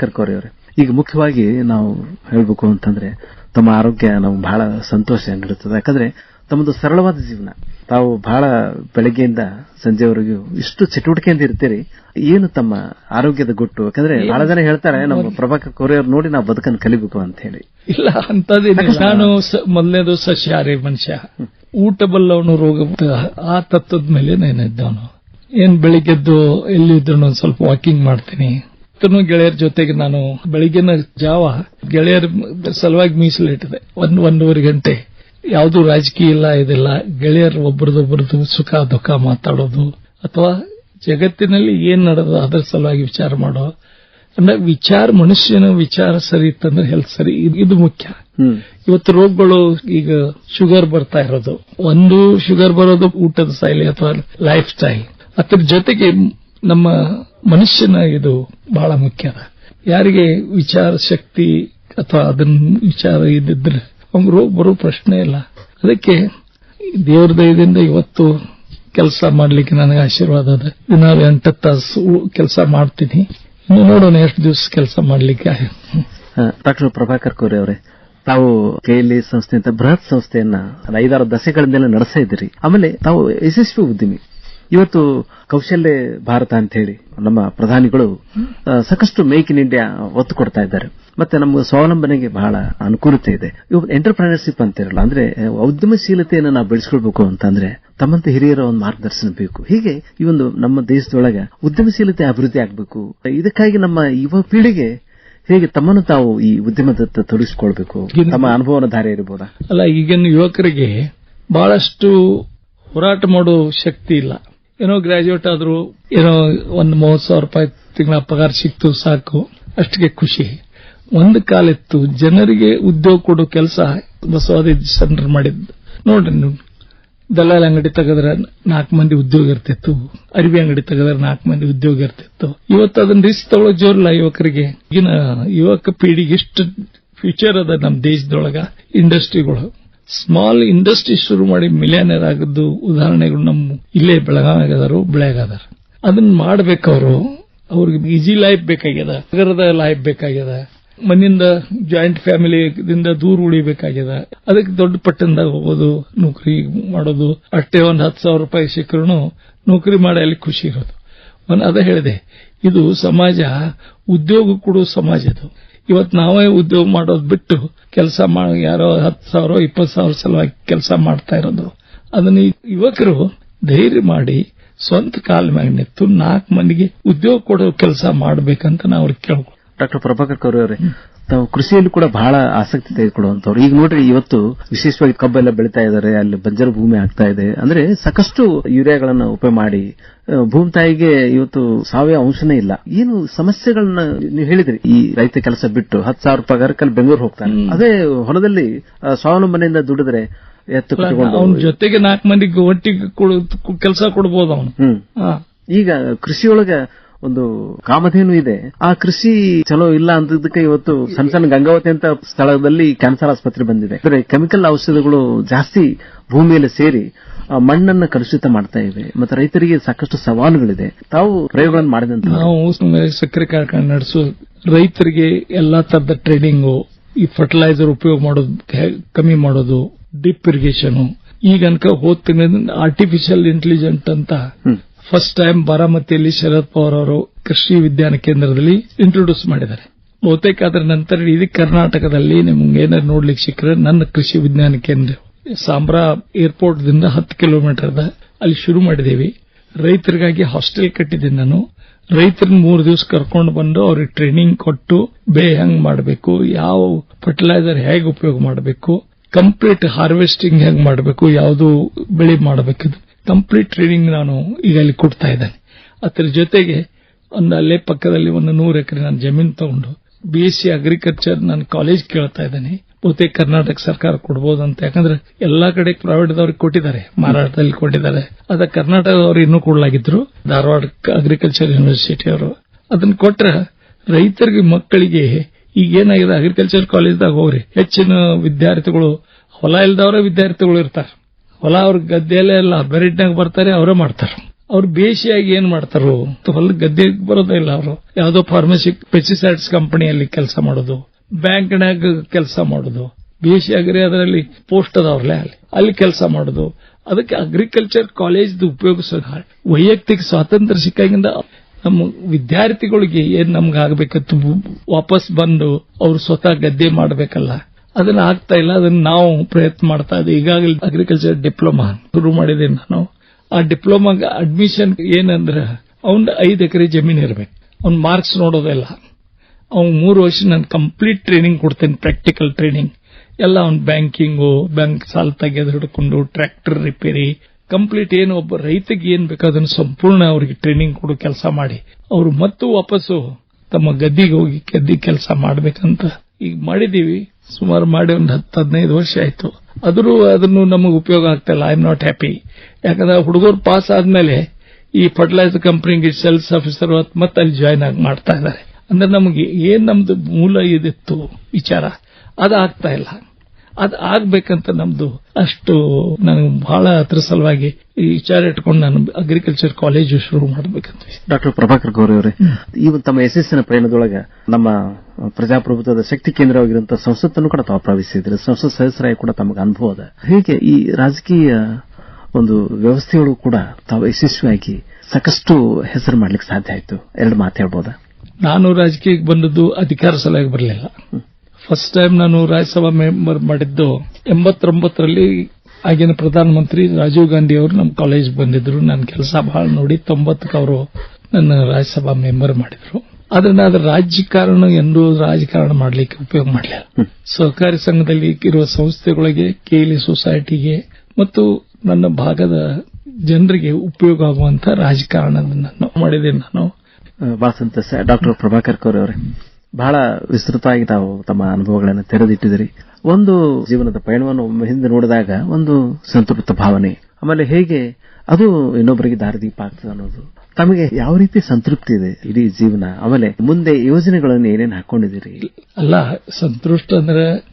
ಪ್ರಭಾಕರ್ ಅವರೇ. ಈಗ ಮುಖ್ಯವಾಗಿ ನಾವು ಹೇಳಬೇಕು ಅಂತಂದ್ರೆ ತಮ್ಮ ಆರೋಗ್ಯ ನಾವು ಬಹಳ ಸಂತೋಷ ನೀಡುತ್ತದೆ. ಯಾಕಂದ್ರೆ ತಮ್ಮದು ಸರಳವಾದ ಜೀವನ. ತಾವು ಬಹಳ ಬೆಳಗ್ಗೆಯಿಂದ ಸಂಜೆವರೆಗೂ ಇಷ್ಟು ಚಟುವಟಿಕೆಯಿಂದ ಇರ್ತೀರಿ. ಏನು ತಮ್ಮ ಆರೋಗ್ಯದ ಗುಟ್ಟು? ಯಾಕಂದ್ರೆ ಬಹಳ ಜನ ಹೇಳ್ತಾರೆ ನಮ್ಮ ಪ್ರಭಾಕರ್ ಕೋರೆ ನೋಡಿ ನಾವು ಬದುಕನ್ನು ಕಲಿಬೇಕು ಅಂತ ಹೇಳಿ. ಇಲ್ಲ ಅಂತದೇನಿಲ್ಲ ನಾನು ಸ- ಮೊದಲನೇದು ಸಸ್ಯಾಹಾರಿ ಮನುಷ್ಯ. ಊಟ ಬಲ್ಲವನು ರೋಗ ಆ ತತ್ವದ ಮೇಲೆ ನಾನಿದ್ದವನು ಏನ್ ಬೆಳಿಗ್ಗೆದ್ದು ಎಲ್ಲಿದ್ರು ಒಂದ್ ಸ್ವಲ್ಪ ವಾಕಿಂಗ್ ಮಾಡ್ತೀನಿ. ಮತ್ತೂ ಗೆಳೆಯರ ಜೊತೆಗೆ ನಾನು ಬೆಳಿಗ್ಗೆನ ಜಾವ ಗೆಳೆಯರ ಸಲುವಾಗಿ ಮೀಸಲಿಟ್ಟಿದೆ. ಒಂದ್ ಒಂದೂವರೆ ಗಂಟೆ. ಯಾವುದು ರಾಜಕೀಯ ಇಲ್ಲ ಇದಿಲ್ಲ. ಗೆಳೆಯರು ಒಬ್ಬರದೊಬ್ಬರದು ಸುಖ ದುಃಖ ಮಾತಾಡೋದು. ಅಥವಾ ಜಗತ್ತಿನಲ್ಲಿ ಏನ್ ನಡೆದ ಅದರ ಸಲುವಾಗಿ ವಿಚಾರ ಮಾಡೋ. ಅಂದ್ರೆ ವಿಚಾರ ಮನುಷ್ಯನ ವಿಚಾರ ಸರಿ ಇತ್ತಂದ್ರೆ ಹೆಲ್ತ್ ಸರಿ. ಇದು- ಇದು ಮುಖ್ಯ. ಇವತ್ತು ರೋಗಗಳು ಈಗ ಶುಗರ್ ಬರ್ತಾ ಇರೋದು. ಒಂದು ಶುಗರ್ ಬರೋದು ಊಟದ ಶೈಲಿ ಅಥವಾ ಲೈಫ್ ಸ್ಟೈಲ್ ಅದ್ರ ಜೊತೆಗೆ ನಮ್ಮ ಮನುಷ್ಯನ ಇದು ಬಹಳ ಮುಖ್ಯ. ಯಾರಿಗೆ ವಿಚಾರ ಶಕ್ತಿ ಅಥವಾ ಅದನ್ನ ವಿಚಾರ ಇದ್ದಿದ್ರೆ ಅವ್ರು ರೋಗ ಬರೋ ಪ್ರಶ್ನೆ ಇಲ್ಲ. ಅದಕ್ಕೆ ದೇವ್ರ ದಯದಿಂದ ಇವತ್ತು ಕೆಲಸ ಮಾಡ್ಲಿಕ್ಕೆ ನನಗೆ ಆಶೀರ್ವಾದ ಅದ. ದಿನ ಎಂಟು ತಾಸು ಕೆಲಸ ಮಾಡ್ತೀನಿ. ಇನ್ನು ನೋಡೋಣ ಎಷ್ಟು ದಿವಸ ಕೆಲಸ ಮಾಡ್ಲಿಕ್ಕೆ ಡಾಕ್ಟರ್ ಪ್ರಭಾಕರ್ ಕೋರಿ ಅವರೇ, ತಾವು ಕೆಎಲ್ಇ ಸಂಸ್ಥೆ ಅಂತ ಬೃಹತ್ ಸಂಸ್ಥೆಯನ್ನ ಐದಾರು ದಶಕಗಳಿಂದ ನಡೆಸ್ತಾ ಇದ್ದೀರಿ. ಆಮೇಲೆ ತಾವು ಯಶಸ್ವಿ ಉದ್ಯಮಿ ಇವತ್ತು ಕೌಶಲ್ಯ ಭಾರತ ಅಂತ ಹೇಳಿ ನಮ್ಮ ಪ್ರಧಾನಿಗಳು ಸಾಕಷ್ಟು ಮೇಕ್ ಇನ್ ಇಂಡಿಯಾ ಒತ್ತು ಕೊಡ್ತಾ ಇದ್ದಾರೆ. ಮತ್ತೆ ನಮ್ಮ ಸ್ವಾವಲಂಬನೆಗೆ ಬಹಳ ಅನುಕೂಲತೆ ಇದೆ. ಎಂಟರ್ಪ್ರೈನರ್ಶಿಪ್ ಅಂತಿರಲ್ಲ ಅಂದ್ರೆ ಉದ್ಯಮಶೀಲತೆಯನ್ನು ನಾವು ಬೆಳೆಸ್ಕೊಳ್ಬೇಕು ಅಂತಂದ್ರೆ ತಮ್ಮಂತ ಹಿರಿಯರ ಒಂದು ಮಾರ್ಗದರ್ಶನ ಬೇಕು. ಹೀಗೆ ಈ ಒಂದು ನಮ್ಮ ದೇಶದೊಳಗೆ ಉದ್ಯಮಶೀಲತೆ ಅಭಿವೃದ್ಧಿ ಆಗಬೇಕು. ಇದಕ್ಕಾಗಿ ನಮ್ಮ ಯುವ ಪೀಳಿಗೆ ಹೇಗೆ ತಮ್ಮನ್ನು ತಾವು ಈ ಉದ್ಯಮದತ್ತ ತೊಡಗಿಸಿಕೊಳ್ಬೇಕು? ತಮ್ಮ ಅನುಭವನ ಧಾರೆ ಇರಬಹುದಾ ಅಲ್ಲ ಈಗಿನ ಯುವಕರಿಗೆ ಬಹಳಷ್ಟು ಹೋರಾಟ ಮಾಡೋ ಶಕ್ತಿ ಇಲ್ಲ. ಏನೋ ಗ್ರಾಜುಯೇಟ್ ಆದ್ರು ಏನೋ ಒಂದು ಮೂವತ್ತು ಸಾವಿರ ರೂಪಾಯಿ ತಿಂಗಳ ಪಗಾರ ಸಿಕ್ತು, ಸಾಕು, ಅಷ್ಟಿಗೆ ಖುಷಿ. ಒಂದು ಕಾಲಿತ್ತು, ಜನರಿಗೆ ಉದ್ಯೋಗ ಕೊಡೋ ಕೆಲಸ ಬಸವಾದಿ ಸೆಂಟರ್ ಮಾಡಿದ್ದು. ನೋಡ್ರಿ ನೀವು, ದಲ್ಲಾಳಿ ಅಂಗಡಿ ತೆಗೆದ್ರೆ ನಾಲ್ಕು ಮಂದಿ ಉದ್ಯೋಗ ಇರ್ತಿತ್ತು, ಅರಿವಿ ಅಂಗಡಿ ತೆಗೆದ್ರೆ ನಾಲ್ಕು ಮಂದಿ ಉದ್ಯೋಗ ಇರ್ತಿತ್ತು. ಇವತ್ತು ಅದನ್ನ ರಿಸ್ಕ್ ತಗೊಳ್ಳೋ ಜೋರಿಲ್ಲ ಯುವಕರಿಗೆ. ಈಗಿನ ಯುವಕ ಪೀಳಿಗೆ ಎಷ್ಟು ಫ್ಯೂಚರ್ ಅದ ನಮ್ಮ ದೇಶದೊಳಗ ಇಂಡಸ್ಟ್ರಿಗಳು ಸ್ಮಾಲ್ ಇಂಡಸ್ಟ್ರಿ ಶುರು ಮಾಡಿ ಮಿಲಿಯನರ್ ಆಗಿದ್ದು ಉದಾಹರಣೆಗಳು ನಮ್ಮ ಇಲ್ಲೇ ಬೆಳಗಾವಿ ಅದಾರು. ಬೆಳೆಗಾದಾರ ಅದನ್ನ ಅವರು ಅವ್ರಿಗೆ ಈಜಿ ಲೈಫ್ ಬೇಕಾಗ್ಯದ, ನಗರದ ಲೈಫ್ ಬೇಕಾಗ್ಯದ, ಮನೆಯಿಂದ ಜಾಯಿಂಟ್ ಫ್ಯಾಮಿಲಿದಿಂದ ದೂರ ಉಳಿಬೇಕಾಗ್ಯದ. ಅದಕ್ಕೆ ದೊಡ್ಡ ಪಟ್ಟಣದಾಗ ಹೋಗೋದು, ನೌಕರಿ ಮಾಡೋದು, ಅಷ್ಟೇ ಒಂದು ಹತ್ತು ಸಾವಿರ ರೂಪಾಯಿ ಸಿಕ್ಕರೂ ನೌಕರಿ ಮಾಡಿ ಅಲ್ಲಿ ಖುಷಿ ಇರೋದು. ಅದೇ ಹೇಳಿದೆ, ಇದು ಸಮಾಜ, ಉದ್ಯೋಗ ಕೊಡುವ ಸಮಾಜ ಇದು ಇವತ್ತು ನಾವೇ ಉದ್ಯೋಗ ಮಾಡೋದು ಬಿಟ್ಟು ಕೆಲಸ ಮಾಡಿ ಯಾರೋ ಹತ್ತು ಸಾವಿರ ಇಪ್ಪತ್ತು ಸಾವಿರ ಸಲುವಾಗಿ ಕೆಲಸ ಮಾಡ್ತಾ ಇರೋದು. ಅದನ್ನ ಯುವಕರು ಧೈರ್ಯ ಮಾಡಿ ಸ್ವಂತ ಕಾಲ ಮ್ಯಾಗ ನಿಂತು ನಾಲ್ಕು ಮಂದಿಗೆ ಉದ್ಯೋಗ ಕೊಡೋ ಕೆಲಸ ಮಾಡಬೇಕಂತ ನಾವು ಅವ್ರಿಗೆ ಕೇಳ್ಕೊ ಡಾಕ್ಟರ್ ಪ್ರಭಾಕರ್ ಕೌರಿ ಅವರೇ ತಾವು ಕೃಷಿಯಲ್ಲಿ ಕೂಡ ಬಹಳ ಆಸಕ್ತಿ ತೆಗೆದುಕೊಳ್ಳುವಂತವ್ರು. ಈಗ ನೋಡ್ರಿ ಇವತ್ತು ವಿಶೇಷವಾಗಿ ಕಬ್ಬೆಲ್ಲ ಬೆಳೀತಾ ಇದ್ದಾರೆ ಅಲ್ಲಿ ಬಂಜರು ಭೂಮಿ ಆಗ್ತಾ ಇದೆ. ಅಂದ್ರೆ ಸಾಕಷ್ಟು ಯೂರಿಯಾಗಳನ್ನ ಉಪಯೋಗ ಮಾಡಿ ಭೂಮಿ ತಾಯಿಗೆ ಇವತ್ತು ಸಾವಯವ ಅಂಶನೇ ಇಲ್ಲ. ಏನು ಸಮಸ್ಯೆಗಳನ್ನ ನೀವು ಹೇಳಿದ್ರಿ ಈ ರೈತ ಕೆಲಸ ಬಿಟ್ಟು ಹತ್ತು ಸಾವಿರ ಪಗಾರಕ್ಕಲ್ಲಿ ಬೆಂಗಳೂರು ಹೋಗ್ತಾನೆ. ಅದೇ ಹೊಲದಲ್ಲಿ ಸ್ವಾವಲಂಬನೆಯಿಂದ ದುಡಿದ್ರೆ ಎತ್ತು ಅವನ ಜೊತೆಗೆ ನಾಲ್ಕು ಮಂದಿಗೆ ಒಟ್ಟಿಗೆ ಕೆಲಸ ಕೊಡಬಹುದು ಅವನು. ಈಗ ಕೃಷಿಯೊಳಗ ಒಂದು ಕಾಮಧೇನು ಇದೆ. ಆ ಕೃಷಿ ಚಲೋ ಇಲ್ಲ ಅಂತದಕ್ಕೆ ಇವತ್ತು ಸಣ್ಣ ಸಣ್ಣ ಗಂಗಾವತಿ ಅಂತ ಸ್ಥಳದಲ್ಲಿ ಕ್ಯಾನ್ಸರ್ ಆಸ್ಪತ್ರೆ ಬಂದಿದೆ. ಅಂದ್ರೆ ಕೆಮಿಕಲ್ ಔಷಧಗಳು ಜಾಸ್ತಿ ಭೂಮಿಯಲ್ಲಿ ಸೇರಿ ಆ ಮಣ್ಣನ್ನ ಕಲುಷಿತ ಮಾಡ್ತಾ ಇವೆ. ಮತ್ತೆ ರೈತರಿಗೆ ಸಾಕಷ್ಟು ಸವಾಲುಗಳಿದೆ. ತಾವು ಪ್ರಯೋಗಗಳನ್ನು ಮಾಡಿದಂತ ನಾವು ಸಕ್ಕರೆ ಕಾರ್ಖಾನೆ ನಡೆಸೋ ರೈತರಿಗೆ ಎಲ್ಲಾ ತರದ ಟ್ರೇಡಿಂಗು ಈ ಫರ್ಟಿಲೈಸರ್ ಉಪಯೋಗ ಮಾಡೋದು ಕಮ್ಮಿ ಮಾಡೋದು ಡಿಪ್ ಇರಿಗೇಷನ್ ಈಗ ಅನ್ಕ ಹೋದ್ ತಿಂಗಳಿಂದ ಆರ್ಟಿಫಿಷಿಯಲ್ ಇಂಟೆಲಿಜೆಂಟ್ ಅಂತ. ಫಸ್ಟ್ ಟೈಮ್ ಬಾರಾಮತಿಯಲ್ಲಿ ಶರದ್ ಪವಾರ್ ಅವರು ಕೃಷಿ ವಿಜ್ಞಾನ ಕೇಂದ್ರದಲ್ಲಿ ಇಂಟ್ರೊಡ್ಯೂಸ್ ಮಾಡಿದ್ದಾರೆ. ಬಹುತೇಕ ಅದರ ನಂತರ ಇಡೀ ಕರ್ನಾಟಕದಲ್ಲಿ ನಿಮ್ಗೆ ಏನಾದ್ರು ನೋಡ್ಲಿಕ್ಕೆ ಸಿಕ್ಕರೆ ನನ್ನ ಕೃಷಿ ವಿಜ್ಞಾನ ಕೇಂದ್ರ. ಸಾಂಬ್ರಾ ಏರ್ಪೋರ್ಟ್ ದಿಂದ ಹತ್ತು ಕಿಲೋಮೀಟರ್ ಅಲ್ಲಿ ಶುರು ಮಾಡಿದೇವಿ ರೈತರಿಗಾಗಿ ಹಾಸ್ಟೆಲ್ ಕಟ್ಟಿದ್ದೀನಿ ನಾನು. ರೈತರನ್ನ ಮೂರು ದಿವಸ ಕರ್ಕೊಂಡು ಬಂದು ಅವ್ರಿಗೆ ಟ್ರೈನಿಂಗ್ ಕೊಟ್ಟು ಬೇ ಹೆಂಗ್ ಮಾಡಬೇಕು, ಯಾವ ಫರ್ಟಿಲೈಸರ್ ಹೇಗೆ ಉಪಯೋಗ ಮಾಡಬೇಕು ಕಂಪ್ಲೀಟ್ ಹಾರ್ವೆಸ್ಟಿಂಗ್ ಹೆಂಗ್ ಮಾಡಬೇಕು, ಯಾವುದು ಬೆಳೆ ಮಾಡಬೇಕು ಕಂಪ್ಲೀಟ್ ಟ್ರೈನಿಂಗ್ ನಾನು ಈಗ ಅಲ್ಲಿ ಕೊಡ್ತಾ ಇದ್ದೇನೆ. ಅದರ ಜೊತೆಗೆ ಒಂದು ಅಲ್ಲೇ ಪಕ್ಕದಲ್ಲಿ ಒಂದು ನೂರು ಎಕರೆ ನಾನು ಜಮೀನು ತಗೊಂಡು ಬಿ ಎಸ್ ಸಿ ಅಗ್ರಿಕಲ್ಚರ್ ನಾನು ಕಾಲೇಜ್ ಕೇಳ್ತಾ ಇದ್ದೇನೆ. ಬಹುತೇಕ ಕರ್ನಾಟಕ ಸರ್ಕಾರ ಕೊಡಬಹುದು ಅಂತ. ಯಾಕಂದ್ರೆ ಎಲ್ಲಾ ಕಡೆ ಪ್ರೈವೇಟ್ದವ್ರಿಗೆ ಕೊಟ್ಟಿದ್ದಾರೆ. ಮಾರಾಟದಲ್ಲಿ ಕೊಟ್ಟಿದ್ದಾರೆ. ಅದ ಕರ್ನಾಟಕದವರು ಇನ್ನೂ ಕೊಡಲಾಗಿದ್ರು. ಧಾರವಾಡ ಅಗ್ರಿಕಲ್ಚರ್ ಯೂನಿವರ್ಸಿಟಿ ಅವರು ಅದನ್ನ ಕೊಟ್ರೆ ರೈತರಿಗೆ ಮಕ್ಕಳಿಗೆ ಈಗ ಏನಾಗಿದೆ? ಅಗ್ರಿಕಲ್ಚರ್ ಕಾಲೇಜ್ದಾಗ ಹೋಗ್ರಿ. ಹೆಚ್ಚಿನ ವಿದ್ಯಾರ್ಥಿಗಳು, ಹೊಲ ಇಲ್ದವರ ವಿದ್ಯಾರ್ಥಿಗಳು ಇರ್ತಾರೆ. ಹೊಲ ಅವ್ರ ಗದ್ದೆಯಲ್ಲೇ ಎಲ್ಲ ಬೆರಿಟ್ನಾಗ ಬರ್ತಾರೆ, ಅವರೇ ಮಾಡ್ತಾರೆ. ಅವ್ರು ಬೇಸಿಯಾಗಿ ಏನ್ ಮಾಡ್ತಾರೋ ಹೊಲ ಗದ್ದೆಗೆ ಬರೋದೇ ಇಲ್ಲ ಅವರು. ಯಾವುದೋ ಫಾರ್ಮಸಿ ಪೆಸ್ಟಿಸೈಡ್ಸ್ ಕಂಪನಿಯಲ್ಲಿ ಕೆಲಸ ಮಾಡೋದು ಬ್ಯಾಂಕ್ನಾಗ ಕೆಲಸ ಮಾಡೋದು. ಬೇಸಿಯಾಗ್ರೆ ಅದರಲ್ಲಿ ಪೋಸ್ಟ್ ಅದಾವ್ರಲ್ಲೇ ಅಲ್ಲಿ. ಅಲ್ಲಿ ಕೆಲಸ ಮಾಡೋದು. ಅದಕ್ಕೆ ಅಗ್ರಿಕಲ್ಚರ್ ಕಾಲೇಜ್ ಉಪಯೋಗಿಸೋದು ವೈಯಕ್ತಿಕ ಸ್ವಾತಂತ್ರ್ಯ ಸಿಕ್ಕಾಗಿಂದ ನಮ್ಮ ವಿದ್ಯಾರ್ಥಿಗಳಿಗೆ ಏನ್ ನಮ್ಗೆ ಆಗ್ಬೇಕತ್ತು ವಾಪಸ್ ಬಂದು ಅವ್ರು ಸ್ವತಃ ಗದ್ದೆ ಮಾಡಬೇಕಲ್ಲ. ಅದನ್ನ ಆಗ್ತಾ ಇಲ್ಲ, ಅದನ್ನ ನಾವು ಪ್ರಯತ್ನ ಮಾಡ್ತಾ ಇದ್ದೀವಿ. ಈಗಾಗಲೇ ಅಗ್ರಿಕಲ್ಚರ್ ಡಿಪ್ಲೊಮಾ ಶುರು ಮಾಡಿದ್ದೀನಿ ನಾನು. ಆ ಡಿಪ್ಲೊಮಾಗ ಅಡ್ಮಿಷನ್ ಏನಂದ್ರೆ ಅವನ್ ಐದು ಎಕರೆ ಜಮೀನು ಇರಬೇಕು. ಅವ್ನ ಮಾರ್ಕ್ಸ್ ನೋಡೋದಿಲ್ಲ. ಅವ್ನ್ ಮೂರು ವರ್ಷ ನಾನು ಕಂಪ್ಲೀಟ್ ಟ್ರೈನಿಂಗ್ ಕೊಡ್ತೇನೆ ಪ್ರಾಕ್ಟಿಕಲ್ ಟ್ರೈನಿಂಗ್ ಎಲ್ಲ ಅವ್ನ್ ಬ್ಯಾಂಕಿಂಗು ಬ್ಯಾಂಕ್ ಸಾಲ ತೆಗೆದು ಹಿಡ್ಕೊಂಡು ಟ್ರ್ಯಾಕ್ಟರ್ ರಿಪೇರಿ ಕಂಪ್ಲೀಟ್ ಏನು ಒಬ್ಬ ರೈತಗೆ ಏನ್ ಬೇಕು ಅದನ್ನು ಸಂಪೂರ್ಣ ಅವ್ರಿಗೆ ಟ್ರೈನಿಂಗ್ ಕೊಡು ಕೆಲಸ ಮಾಡಿ. ಅವರು ಮತ್ತು ವಾಪಸ್ಸು ತಮ್ಮ ಗದ್ದಿಗೆ ಹೋಗಿ ಗದ್ದಿ ಕೆಲಸ ಮಾಡಬೇಕಂತ ಈಗ ಮಾಡಿದೀವಿ ಸುಮಾರು ಮಾಡಿ ಒಂದು ಹತ್ತು ಹದಿನೈದು ವರ್ಷ ಆಯಿತು. ಆದರೂ ಅದನ್ನು ನಮಗೆ ಉಪಯೋಗ ಆಗ್ತಾಯಿಲ್ಲ ಐ ಆಮ್ ನಾಟ್ ಹ್ಯಾಪಿ ಯಾಕಂದ್ರೆ ಹುಡುಗರು ಪಾಸ್ ಆದಮೇಲೆ ಈ ಫರ್ಟಿಲೈಸರ್ ಕಂಪನಿಗೆ ಸೆಲ್ಸ್ ಆಫೀಸರ್ ಮತ್ತೆ ಅಲ್ಲಿ ಜಾಯ್ನ್ ಆಗಿ ಮಾಡ್ತಾ ಇದ್ದಾರೆ ಅಂದ್ರೆ ನಮಗೆ ಏನ್ ನಮ್ದು ಮೂಲ ಇದಿತ್ತು ವಿಚಾರ, ಅದು ಆಗ್ತಾ ಇಲ್ಲ. ಅದ್ ಆಗ್ಬೇಕಂತ ನಮ್ದು ಅಷ್ಟು ನನಗೆ ಬಹಳ ಅದ್ರ ಸಲುವಾಗಿ ಈ ವಿಚಾರ ಇಟ್ಕೊಂಡು ನಾನು ಅಗ್ರಿಕಲ್ಚರ್ ಕಾಲೇಜು ಶುರು ಮಾಡಬೇಕಂತ ಡಾಕ್ಟರ್ ಪ್ರಭಾಕರ್ ಗೌರಿ ಅವರೇ ಈ ತಮ್ಮ ಯಶಸ್ಸಿನ ಪ್ರಯಾಣದೊಳಗ ನಮ್ಮ ಪ್ರಜಾಪ್ರಭುತ್ವದ ಶಕ್ತಿ ಕೇಂದ್ರವಾಗಿರುವಂತಹ ಸಂಸತ್ತನ್ನು ಕೂಡ ತಾವು ಪ್ರಾವಿಸಿದ್ರೆ ಸಂಸತ್ ಸದಸ್ಯರಾಗಿ ಕೂಡ ತಮಗೆ ಅನುಭವ ಅದ. ಹೇಗೆ ಈ ರಾಜಕೀಯ ಒಂದು ವ್ಯವಸ್ಥೆಯೊಳಗೂ ಕೂಡ ತಾವು ಯಶಸ್ವಿಯಾಗಿ ಸಾಕಷ್ಟು ಹೆಸರು ಮಾಡ್ಲಿಕ್ಕೆ ಸಾಧ್ಯ ಆಯ್ತು? ಎರಡು ಮಾತು ಹೇಳ್ಬೋದಾ? ನಾನು ರಾಜಕೀಯಕ್ಕೆ ಬಂದದ್ದು ಅಧಿಕಾರ ಸಲುವಾಗಿ ಬರಲಿಲ್ಲ. ಫಸ್ಟ್ ಟೈಮ್ ನಾನು ರಾಜ್ಯಸಭಾ ಮೆಂಬರ್ ಮಾಡಿದ್ದು ಎಂಬತ್ತೊಂಬತ್ತರಲ್ಲಿ ಆಗಿನ ಪ್ರಧಾನಮಂತ್ರಿ ರಾಜೀವ್ ಗಾಂಧಿ ಅವರು ನಮ್ಮ ಕಾಲೇಜ್ ಬಂದಿದ್ರು. ನನ್ನ ಕೆಲಸ ಬಹಳ ನೋಡಿ ತೊಂಬತ್ತಕ್ಕೆ ಅವರು ನನ್ನ ರಾಜ್ಯಸಭಾ ಮೆಂಬರ್ ಮಾಡಿದ್ರು. ಆದ್ರೆ ನಾನು ರಾಜಕಾರಣ ಎಂದು ರಾಜಕಾರಣ ಮಾಡಲಿಕ್ಕೆ ಉಪಯೋಗ ಮಾಡಲಿಲ್ಲ. ಸಹಕಾರಿ ಸಂಘದಲ್ಲಿ ಇರುವ ಸಂಸ್ಥೆಗಳಿಗೆ ಕೇಲಿ ಸೊಸೈಟಿಗೆ ಮತ್ತು ನನ್ನ ಭಾಗದ ಜನರಿಗೆ ಉಪಯೋಗ ಆಗುವಂತ ರಾಜಕಾರಣವನ್ನು ಮಾಡಿದೆ ನಾನು. ಬಹಳ ಸಂತೋಷ ಡಾಕ್ಟರ್ ಪ್ರಭಾಕರ್ ಕೌರ್ ಅವರೇ. ಬಹಳ ವಿಸ್ತೃತವಾಗಿ ತಾವು ತಮ್ಮ ಅನುಭವಗಳನ್ನು ತೆರೆದಿಟ್ಟಿದಿರಿ ಒಂದು ಜೀವನದ ಪಯಣವನ್ನು ಹಿಂದೆ ನೋಡಿದಾಗ ಒಂದು ಸಂತೃಪ್ತ ಭಾವನೆ. ಆಮೇಲೆ ಹೇಗೆ ಅದು ಇನ್ನೊಬ್ಬರಿಗೆ ದಾರಿದೀಪ ಆಗ್ತದೆ ಅನ್ನೋದು. ತಮಗೆ ಯಾವ ರೀತಿ ಸಂತೃಪ್ತಿ ಇದೆ ಇಡೀ ಜೀವನ? ಆಮೇಲೆ ಮುಂದೆ ಯೋಜನೆಗಳನ್ನು ಏನೇನು ಹಾಕೊಂಡಿದ್ದೀರಿ? ಅಲ್ಲ ಸಂತೃಷ್ಟ ಅಂದ್ರೆ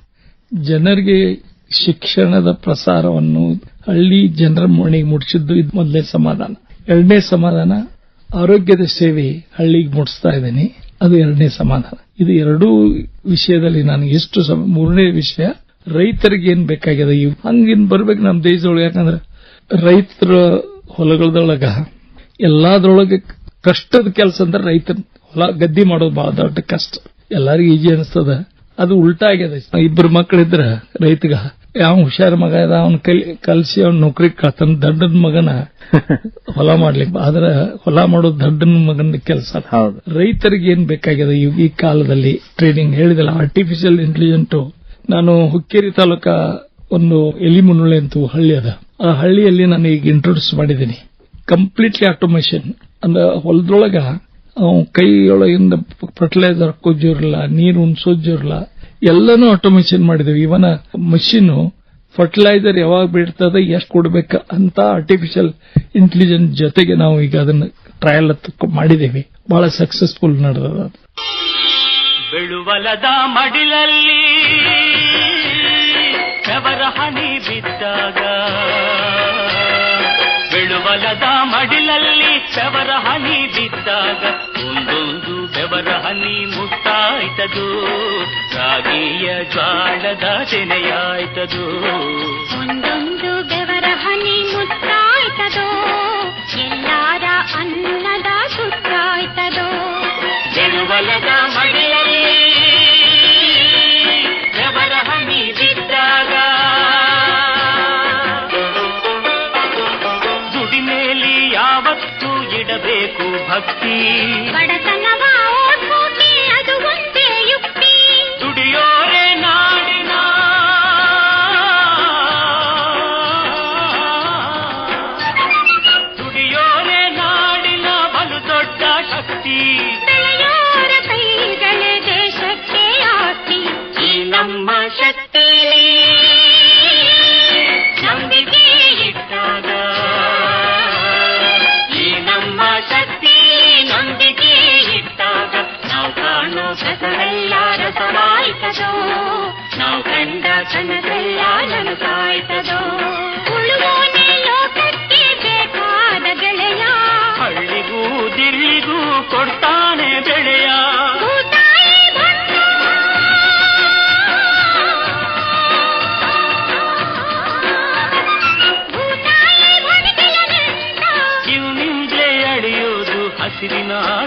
ಜನರಿಗೆ ಶಿಕ್ಷಣದ ಪ್ರಸಾರವನ್ನು ಹಳ್ಳಿ ಜನರ ಮನೆಗೆ ಮುಟ್ಟಿಸಿದ್ದು ಇದು ಮೊದಲನೇ ಸಮಾಧಾನ. ಎರಡನೇ ಸಮಾಧಾನ, ಆರೋಗ್ಯದ ಸೇವೆ ಹಳ್ಳಿಗೆ ಮುಟ್ಟಿಸ್ತಾ ಇದ್ದೀನಿ. ಅದು ಎರಡನೇ ಸಮಾಧಾನ ಇದು ಎರಡೂ ವಿಷಯದಲ್ಲಿ ನಾನು ಎಷ್ಟು ಮೂರನೇ ವಿಷಯ, ರೈತರಿಗೆ ಏನ್ ಬೇಕಾಗ್ಯದ ಇವು ಹಂಗಿನ್ ಬರ್ಬೇಕು ನಮ್ಮ ದೇಶದೊಳಗೆ. ಯಾಕಂದ್ರೆ ರೈತರ ಹೊಲಗಳದೊಳಗ, ಎಲ್ಲಾದ್ರೊಳಗೆ ಕಷ್ಟದ ಕೆಲಸ ಅಂದ್ರೆ ರೈತ ಹೊಲ ಗದ್ದಿ ಮಾಡೋದು ಬಹಳ ದೊಡ್ಡ ಕಷ್ಟ. ಎಲ್ಲರಿಗೂ ಈಜಿ ಅನಿಸ್ತದ. ಅದು ಉಲ್ಟಾ ಆಗ್ಯದ. ಇಬ್ಬರು ಮಕ್ಕಳಿದ್ರ ರೈತಗ ಯಾವ ಹುಷಾರ್ ಮಗ ಇದ ಅವ್ನ ಕೈ ಕಲ್ಸಿ ಅವ್ನ ನೌಕರಿ ಕಳ್ತಾನ ದಡ್ಡದ ಮಗನ <laughs> ಹೊಲ ಮಾಡ್ಲಿಕ್ಕೆ ಆದ್ರ ಹೊಲ ಮಾಡೋದು ದಡ್ಡನ ಮಗನ ಕೆಲಸ. ರೈತರಿಗೆ ಏನ್ ಬೇಕಾಗಿದೆ ಈ ಕಾಲದಲ್ಲಿ? ಟ್ರೈನಿಂಗ್ ಹೇಳಿದಲ್ಲ ಆರ್ಟಿಫಿಷಿಯಲ್ ಇಂಟೆಲಿಜೆಂಟ್ ನಾನು ಹುಕ್ಕೇರಿ ತಾಲೂಕ ಒಂದು ಎಲಿಮುನುಳೆ ಅಂತ ಹಳ್ಳಿ ಅದ. ಆ ಹಳ್ಳಿಯಲ್ಲಿ ನಾನು ಈಗ ಇಂಟ್ರೊಡ್ಯೂಸ್ ಮಾಡಿದ್ದೀನಿ ಕಂಪ್ಲೀಟ್ಲಿ ಆಟೋಮೇಷನ್ ಅಂದ್ರೆ ಹೊಲದೊಳಗ ಅವ್ನ್ ಕೈಯೊಳಗಿಂದ ಫರ್ಟಿಲೈಸರ್ ಹಾಕೋಜಿರಲ್ಲ ನೀರು ಉಣ್ಸೋಜಿರಲ್ಲ ಎಲ್ಲಾನು ಆಟೋಮೇಷನ್ ಮಾಡಿದೆವು. ಇವನ ಮಷಿನ್ ಫರ್ಟಿಲೈಸರ್ ಯಾವಾಗ ಬಿಡ್ತದ ಎಷ್ಟು ಕೊಡಬೇಕು ಅಂತ ಆರ್ಟಿಫಿಷಿಯಲ್ ಇಂಟೆಲಿಜೆನ್ಸ್ ಜೊತೆಗೆ ನಾವು ಈಗ ಅದನ್ನ ಟ್ರಯಲ್ ಮಾಡಿದ್ದೇವೆ ಬಹಳ ಸಕ್ಸಸ್ಫುಲ್ ನಡೆದ ಬೆಳುವಲದ ಮಡಿಲಲ್ಲಿ ಹನಿ ಬಿದ್ದಾಗ ಬೆಳುವಲದ ಮಡಿಲಲ್ಲಿ ಬೆವರ ಹನಿ ಬಿದ್ದಾಗ ಒಂದೊಂದು ಬೆವರ ಹನಿ ಮುಟ್ಟಾಯ್ತದು ರಾಗಿಯ ಜ್ವಾಳದ ತೆನೆಯಾಯ್ತದು. ಒಂದೊಂದು ಬೆವರ ಹನಿ ಮುತ್ತಾಯ್ತದೋ ಎಲ್ಲಾರ ಅನ್ನದ ಸುತ್ತಾಯ್ತದೋ. ಬೆಳುವಲದ ಮಡಿಲಲ್ಲಿ ಬೆವರ ಹನಿ ಬಿದ್ದಾಗ ದುಡಿಮೇಲಿ ಯಾವತ್ತೂ ಇಡಬೇಕು ಭಕ್ತಿ.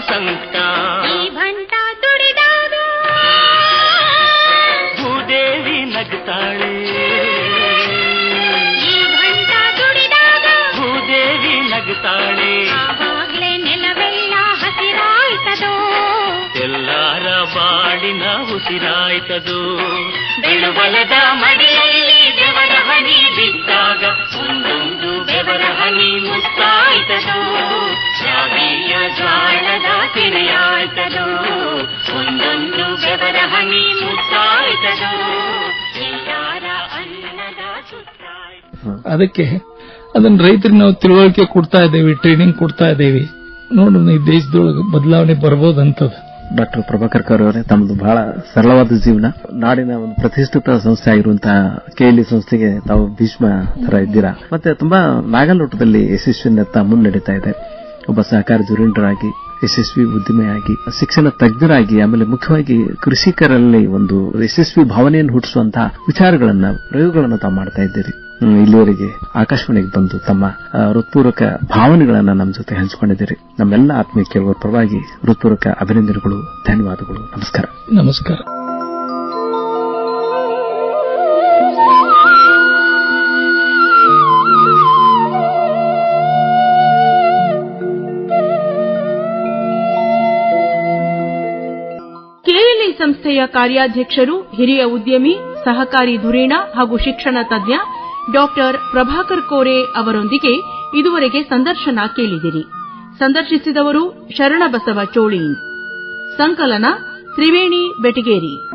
ಹಸಿರಿನ ಸಂಕಟ ಈ ಭಂಟ ದುಡಿದಾಗ ಭೂದೇವಿ ನಗ್ತಾಳೆ ಈ ಭಂಟ ದುಡಿದಾಗ ಭೂದೇವಿ ನಗ್ತಾಳೆ ಆವಾಗ್ಲೇ ನೆಲವೆಲ್ಲ ಹಸಿರಾಯ್ತದೋ ಎಲ್ಲಾರ ಬಾಡಿನ ಉಸಿರಾಯ್ತದು ಬೆಳುಬಲದ ಮಡಿಯಲ್ಲಿ ಬೆವರ ಹನಿ ಬಿದ್ದಾಗ ಒಂದೊಂದು ಬೆವರ ಹನಿ ಮುತ್ತಾಯ್ತದು ರಾಗಿಯ ಜ್ವಾಳದ ಒಂದೊಂದು ಬೆವರ ಹನಿ ಮುತ್ತಾಯ್ತದು ಅದಕ್ಕೆ ಅದನ್ನ ರೈತರಿಗೆ ನಾವು ತಿಳುವಳಿಕೆ ಕೊಡ್ತಾ ಇದ್ದೇವೆ ಟ್ರೈನಿಂಗ್ ಕೊಡ್ತಾ ಇದ್ದೇವೆ. ನೋಡೋಣ ಈ ದೇಶದೊಳಗೆ ಬದಲಾವಣೆ ಬರ್ಬೋದಂತದ. ಡಾಕ್ಟರ್ ಪ್ರಭಾಕರ್ ಕರ್ ಅವರೇ ತಮ್ಮದು ಬಹಳ ಸರಳವಾದ ಜೀವನ. ನಾಡಿನ ಒಂದು ಪ್ರತಿಷ್ಠಿತ ಸಂಸ್ಥೆ ಆಗಿರುವಂತಹ ಕೆಎಲ್ಇ ಸಂಸ್ಥೆಗೆ ತಾವು ಭೀಷ್ಮ ತರ ಇದ್ದೀರಾ? ಮತ್ತೆ ತುಂಬಾ ನಾಗಲೋಟದಲ್ಲಿ ಯಶಸ್ವಿನತ್ತ ಮುನ್ನಡೀತಾ ಇದೆ. ಒಬ್ಬ ಸಹಕಾರಿ ಧುರೀಣರಾಗಿ ಯಶಸ್ವಿ ಉದ್ದಿಮೆಯಾಗಿ ಶಿಕ್ಷಣ ತಜ್ಞರಾಗಿ, ಆಮೇಲೆ ಮುಖ್ಯವಾಗಿ ಕೃಷಿಕರಲ್ಲಿ ಒಂದು ಯಶಸ್ವಿ ಭಾವನೆಯನ್ನು ಹುಟ್ಟಿಸುವಂತಹ ವಿಚಾರಗಳನ್ನ, ಪ್ರಯೋಗಗಳನ್ನು ತಾವು ಮಾಡ್ತಾ ಇದ್ದೀರಿ. ಇಲ್ಲಿವರೆಗೆ ಆಕಾಶವಾಣಿಗೆ ಬಂದು ತಮ್ಮ ಹೃತ್ಪೂರ್ವಕ ಭಾವನೆಗಳನ್ನ ನಮ್ಮ ಜೊತೆ ಹಂಚಿಕೊಂಡಿದ್ದೀರಿ. ನಮ್ಮೆಲ್ಲ ಆತ್ಮೀಯ ಕೇಳುವ ಪರವಾಗಿ ಹೃತ್ಪೂರ್ವಕ ಅಭಿನಂದನೆಗಳು, ಧನ್ಯವಾದಗಳು. ನಮಸ್ಕಾರ. ನಮಸ್ಕಾರ. ಸಂಸ್ಥೆಯ ಕಾರ್ಯಾಧ್ಯಕ್ಷರು, ಹಿರಿಯ ಉದ್ಯಮಿ, ಸಹಕಾರಿ ಧುರೀಣ ಹಾಗೂ ಶಿಕ್ಷಣ ತಜ್ಞ ಡಾಕ್ಟರ್ ಪ್ರಭಾಕರ್ ಕೋರೆ ಅವರೊಂದಿಗೆ ಇದುವರೆಗೆ ಸಂದರ್ಶನ ಕೇಳಿದಿರಿ. ಸಂದರ್ಶಿಸಿದವರು ಶರಣಬಸವ ಚೋಳಿ. ಸಂಕಲನ ತ್ರಿವೇಣಿ ಬೆಟಗೇರಿ.